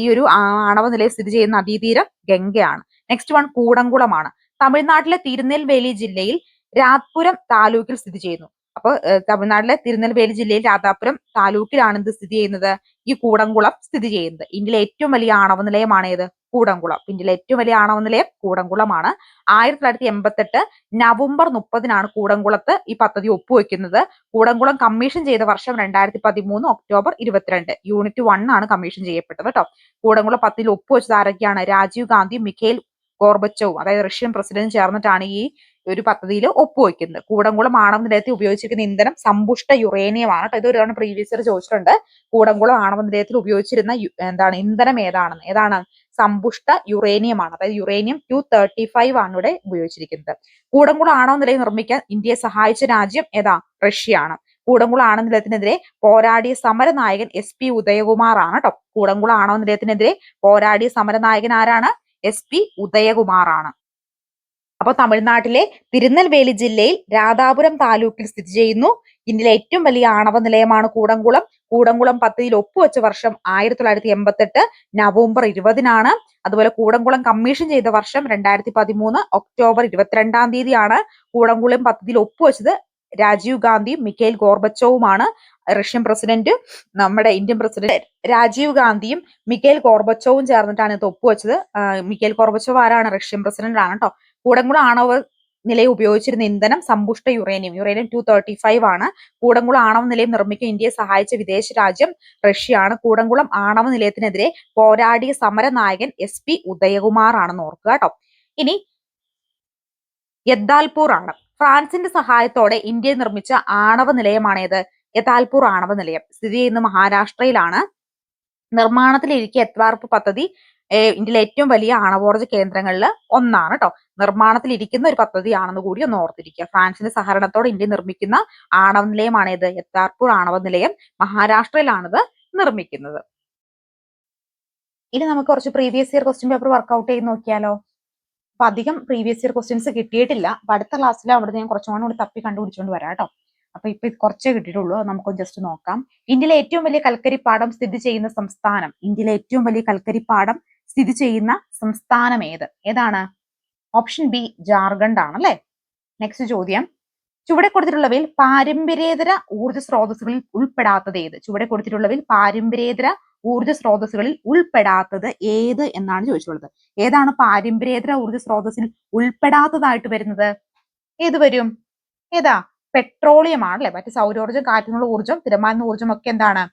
ഈ ഒരു ആണവ നിലയം സ്ഥിതി ചെയ്യുന്ന നദീതീരം ഗംഗയാണ്. നെക്സ്റ്റ് വൺ കൂടംകുളമാണ് തമിഴ്നാട്ടിലെ തിരുനെൽവേലി ജില്ലയിൽ രാത്പുരം താലൂക്കിൽ സ്ഥിതി ചെയ്യുന്നു. അപ്പോൾ തമിഴ്നാട്ടിലെ തിരുനെൽവേലി ജില്ലയിൽ രാധാപുരം താലൂക്കിലാണ് ഇത് സ്ഥിതി ചെയ്യുന്നത്. ഈ കൂടംകുളം സ്ഥിതി ചെയ്യുന്നത്. ഇന്ത്യയിലെ ഏറ്റവും വലിയ ആണവ നിലയമാണ് ഏത്? കൂടംകുളം. ഇന്ത്യയിലെ ഏറ്റവും വലിയ ആണവ നിലയം കൂടംകുളമാണ്. ആയിരത്തി തൊള്ളായിരത്തി എൺപത്തെട്ട് നവംബർ മുപ്പതിനാണ് കൂടംകുളത്ത് ഈ പദ്ധതി ഒപ്പുവെക്കുന്നത്. കൂടംകുളം കമ്മീഷൻ ചെയ്ത വർഷം രണ്ടായിരത്തി പതിമൂന്ന് ഒക്ടോബർ ഇരുപത്തിരണ്ട്. യൂണിറ്റ് വൺ ആണ് കമ്മീഷൻ ചെയ്യപ്പെട്ടത് കേട്ടോ കൂടംകുളം പദ്ധതിയിൽ ഒപ്പുവെച്ചത് ആരൊക്കെയാണ്? രാജീവ് ഗാന്ധി മിഖേൽ ഗോർബച്ചവും അതായത് റഷ്യൻ പ്രസിഡന്റ് ചേർന്നിട്ടാണ് ഈ ഒരു പദ്ധതിയിൽ ഒപ്പുവെക്കുന്നത് കൂടംകുളം ആണവ നിലയത്തിൽ ഉപയോഗിച്ചിരിക്കുന്ന ഇന്ധനം സമ്പുഷ്ട യുറേനിയമാണ് കേട്ടോ ഇത് ഒരു തവണ പ്രീവിയസ് ഇയർ ചോദിച്ചിട്ടുണ്ട്. കൂടംകുളം ആണവ നിലയത്തിൽ ഉപയോഗിച്ചിരുന്ന എന്താണ് ഇന്ധനം ഏതാണെന്ന്. ഏതാണ്? സമ്പുഷ്ട യുറേനിയം ആണ്. അതായത് യുറേനിയം ടു തേർട്ടി ഫൈവ് ആണ് ഇവിടെ ഉപയോഗിച്ചിരിക്കുന്നത്. കൂടംകുളം ആണവ നിലയം നിർമ്മിക്കാൻ ഇന്ത്യയെ സഹായിച്ച രാജ്യം ഏതാ? റഷ്യയാണ്. കൂടംകുളം ആണവ നിലയത്തിനെതിരെ പോരാടിയ സമരനായകൻ എസ് പി ഉദയകുമാർ ആണ് കേട്ടോ. കൂടംകുളം ആണവ നിലയത്തിനെതിരെ പോരാടിയ സമരനായകൻ ആരാണ്? എസ് പി ഉദയകുമാർ ആണ്. അപ്പോൾ തമിഴ്നാട്ടിലെ തിരുനെൽവേലി ജില്ലയിൽ രാധാപുരം താലൂക്കിൽ സ്ഥിതി ചെയ്യുന്നു. ഇന്ത്യയിലെ ഏറ്റവും വലിയ ആണവ നിലയമാണ് കൂടംകുളം. കൂടംകുളം പദ്ധതിയിൽ ഒപ്പുവെച്ച വർഷം ആയിരത്തി തൊള്ളായിരത്തി എൺപത്തെട്ട് നവംബർ ഇരുപതിനാണ്. അതുപോലെ കൂടംകുളം കമ്മീഷൻ ചെയ്ത വർഷം രണ്ടായിരത്തി പതിമൂന്ന് ഒക്ടോബർ ഇരുപത്തിരണ്ടാം തീയതിയാണ് കൂടംകുളം പദ്ധതിയിൽ ഒപ്പുവെച്ചത് രാജീവ് ഗാന്ധിയും മിഖേൽ ഗോർബച്ചോവുമാണ്. റഷ്യൻ പ്രസിഡന്റ് നമ്മുടെ ഇന്ത്യൻ പ്രസിഡന്റ് രാജീവ് ഗാന്ധിയും മിക്കേൽ ഗോർബച്ചോവും ചേർന്നിട്ടാണ് ഇത് ഒപ്പുവെച്ചത്. മിക്കേൽ ഗോർബച്ചോവ് ആരാണ്? റഷ്യൻ പ്രസിഡന്റ് ആണ് കേട്ടോ. കൂടംകുളം ആണവ നിലയം ഉപയോഗിച്ചിരുന്ന ഇന്ധനം സമ്പുഷ്ട uranium. Uranium two thirty five ആണ്. കൂടംകുളം ആണവ നിലയം നിർമ്മിക്കാൻ ഇന്ത്യയെ സഹായിച്ച വിദേശ രാജ്യം റഷ്യയാണ്. കൂടംകുളം ആണവ നിലയത്തിനെതിരെ പോരാടിയ സമര നായകൻ എസ് പി ഉദയകുമാർ ആണെന്ന് ഓർക്കുക കേട്ടോ. ഇനി യദ്ദാൽപൂർ ആണ്. ഫ്രാൻസിന്റെ സഹായത്തോടെ ഇന്ത്യ നിർമ്മിച്ച ആണവ നിലയമാണ് ഏത്? യഥാൽപൂർ ആണവ നിലയം. സ്ഥിതി ചെയ്യുന്ന മഹാരാഷ്ട്രയിലാണ്. നിർമ്മാണത്തിലിരിക്കെ എത്വാർപ്പ് പദ്ധതി ഇന്ത്യയിലെ ഏറ്റവും വലിയ ആണവോർജ കേന്ദ്രങ്ങളിൽ ഒന്നാണ് കേട്ടോ നിർമ്മാണത്തിൽ ഇരിക്കുന്ന ഒരു പദ്ധതിയാണെന്ന് കൂടി ഒന്ന് ഓർത്തിരിക്കുക. ഫ്രാൻസിന്റെ സഹകരണത്തോടെ ഇന്ത്യ നിർമ്മിക്കുന്ന ആണവ നിലയമാണ് ഏത് യത്താർപൂർ ആണവ നിലയം മഹാരാഷ്ട്രയിലാണിത് നിർമ്മിക്കുന്നത്. ഇനി നമുക്ക് കുറച്ച് previous year question paper work out ചെയ്ത് നോക്കിയാലോ? അപ്പൊ അധികം പ്രീവിയസ് ഇയർ ക്വസ്റ്റ്യൻസ് കിട്ടിയിട്ടില്ല. അപ്പൊ അടുത്ത ക്ലാസ്സിൽ അവിടെ ഞാൻ കുറച്ചും കൂടി തപ്പി കണ്ടുപിടിച്ചുകൊണ്ട് വരാം കേട്ടോ അപ്പൊ ഇപ്പൊ ഇത് കുറച്ചേ കിട്ടിയിട്ടുള്ളൂ. നമുക്ക് ജസ്റ്റ് നോക്കാം. ഇന്ത്യയിലെ ഏറ്റവും വലിയ കൽക്കരിപ്പാടം സ്ഥിതി ചെയ്യുന്ന സംസ്ഥാനം. ഇന്ത്യയിലെ ഏറ്റവും വലിയ കൽക്കരിപ്പാടം സ്ഥിതി ചെയ്യുന്ന സംസ്ഥാനം ഏത്? ഏതാണ്? ഓപ്ഷൻ ബി ജാർഖണ്ഡ് ആണ് അല്ലെ? നെക്സ്റ്റ് ചോദ്യം. ചുവടെ കൊടുത്തിട്ടുള്ളവയിൽ പാരമ്പര്യേതര ഊർജ സ്രോതസ്സുകളിൽ ഉൾപ്പെടാത്തത് ഏത്? ചുവടെ കൊടുത്തിട്ടുള്ളവയിൽ പാരമ്പര്യേതര ഊർജ സ്രോതസ്സുകളിൽ ഉൾപ്പെടാത്തത് ഏത് എന്നാണ് ചോദിച്ചുള്ളത് ഏതാണ് പാരമ്പര്യേതര ഊർജ സ്രോതസ്സിൽ ഉൾപ്പെടാത്തതായിട്ട് വരുന്നത്? ഏത് വരും? ഏതാ? പെട്രോളിയം ആണ് അല്ലെ? മറ്റു സൗരോർജം കാറ്റിനുള്ള ഊർജം തിരമാലിന ഊർജം ഒക്കെ എന്താണ്?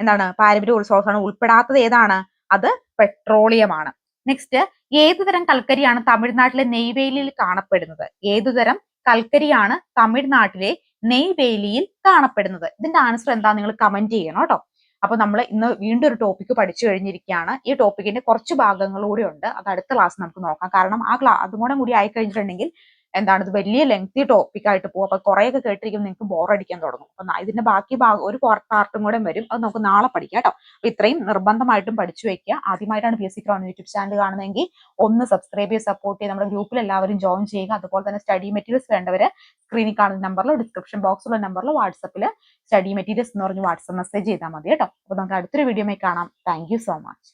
എന്താണ്? പാരമ്പര്യ ഊർജ സ്രോതസ്സാണ് ഉൾപ്പെടാത്തത് ഏതാണ്? അത് പെട്രോളിയമാണ്. നെക്സ്റ്റ് ഏതുതരം കൽക്കരിയാണ് തമിഴ്നാട്ടിലെ നെയ്വേലിയിൽ കാണപ്പെടുന്നത്? ഏതുതരം കൽക്കരിയാണ് തമിഴ്നാട്ടിലെ നെയ്വേലിയിൽ കാണപ്പെടുന്നത്? ഇതിന്റെ ആൻസർ എന്താ നിങ്ങൾ കമന്റ് ചെയ്യണം കേട്ടോ. അപ്പൊ നമ്മൾ ഇന്ന് വീണ്ടും ഒരു ടോപ്പിക്ക് പഠിച്ചു കഴിഞ്ഞിരിക്കുകയാണ്. ഈ ടോപ്പിക്കിന്റെ കുറച്ച് ഭാഗങ്ങൾ കൂടി ഉണ്ട്. അത് അടുത്ത ക്ലാസ് നമുക്ക് നോക്കാം. കാരണം ആ ക്ലാ അതും കൂടെ കൂടി ആയി കഴിഞ്ഞിട്ടുണ്ടെങ്കിൽ എന്താണ് ഇത് വലിയ ലെങ്തി ടോപ്പിക് ആയിട്ട് പോകും അപ്പൊ കുറെയൊക്കെ കേട്ടിരിക്കും നിങ്ങൾക്ക് ബോറടിക്കാൻ തുടങ്ങും. അപ്പൊ ഇതിന്റെ ബാക്കി ഭാഗം ഒരു പാർട്ടും കൂടെ വരും. അത് നമുക്ക് നാളെ പഠിക്കാം കേട്ടോ. അപ്പൊ ഇത്രയും നിർബന്ധമായിട്ടും പഠിച്ചു വെക്കുക. ആദ്യമായിട്ടാണ് P S C crown YouTube channel കാണുന്നതെങ്കിൽ ഒന്ന് സബ്സ്ക്രൈബ് ചെയ്ത് സപ്പോർട്ട് ചെയ്ത് നമ്മുടെ ഗ്രൂപ്പിൽ എല്ലാവരും ജോയിൻ ചെയ്യുക. അതുപോലെ തന്നെ സ്റ്റഡി മെറ്റീരിയൽസ് വേണ്ടവര് സ്ക്രീനിൽ കാണുന്ന നമ്പറിലോ ഡിസ്ക്രിപ്ഷൻ ബോക്സിലുള്ള നമ്പറിലോ വാട്സപ്പിൽ സ്റ്റഡി മെറ്റീരിയൽസ് എന്ന് പറഞ്ഞ് വാട്സപ്പ് മെസ്സേജ് ചെയ്താൽ മതി കേട്ടോ. അപ്പൊ നമുക്ക് അടുത്തൊരു വീഡിയോയിൽ കാണാം. Thank so much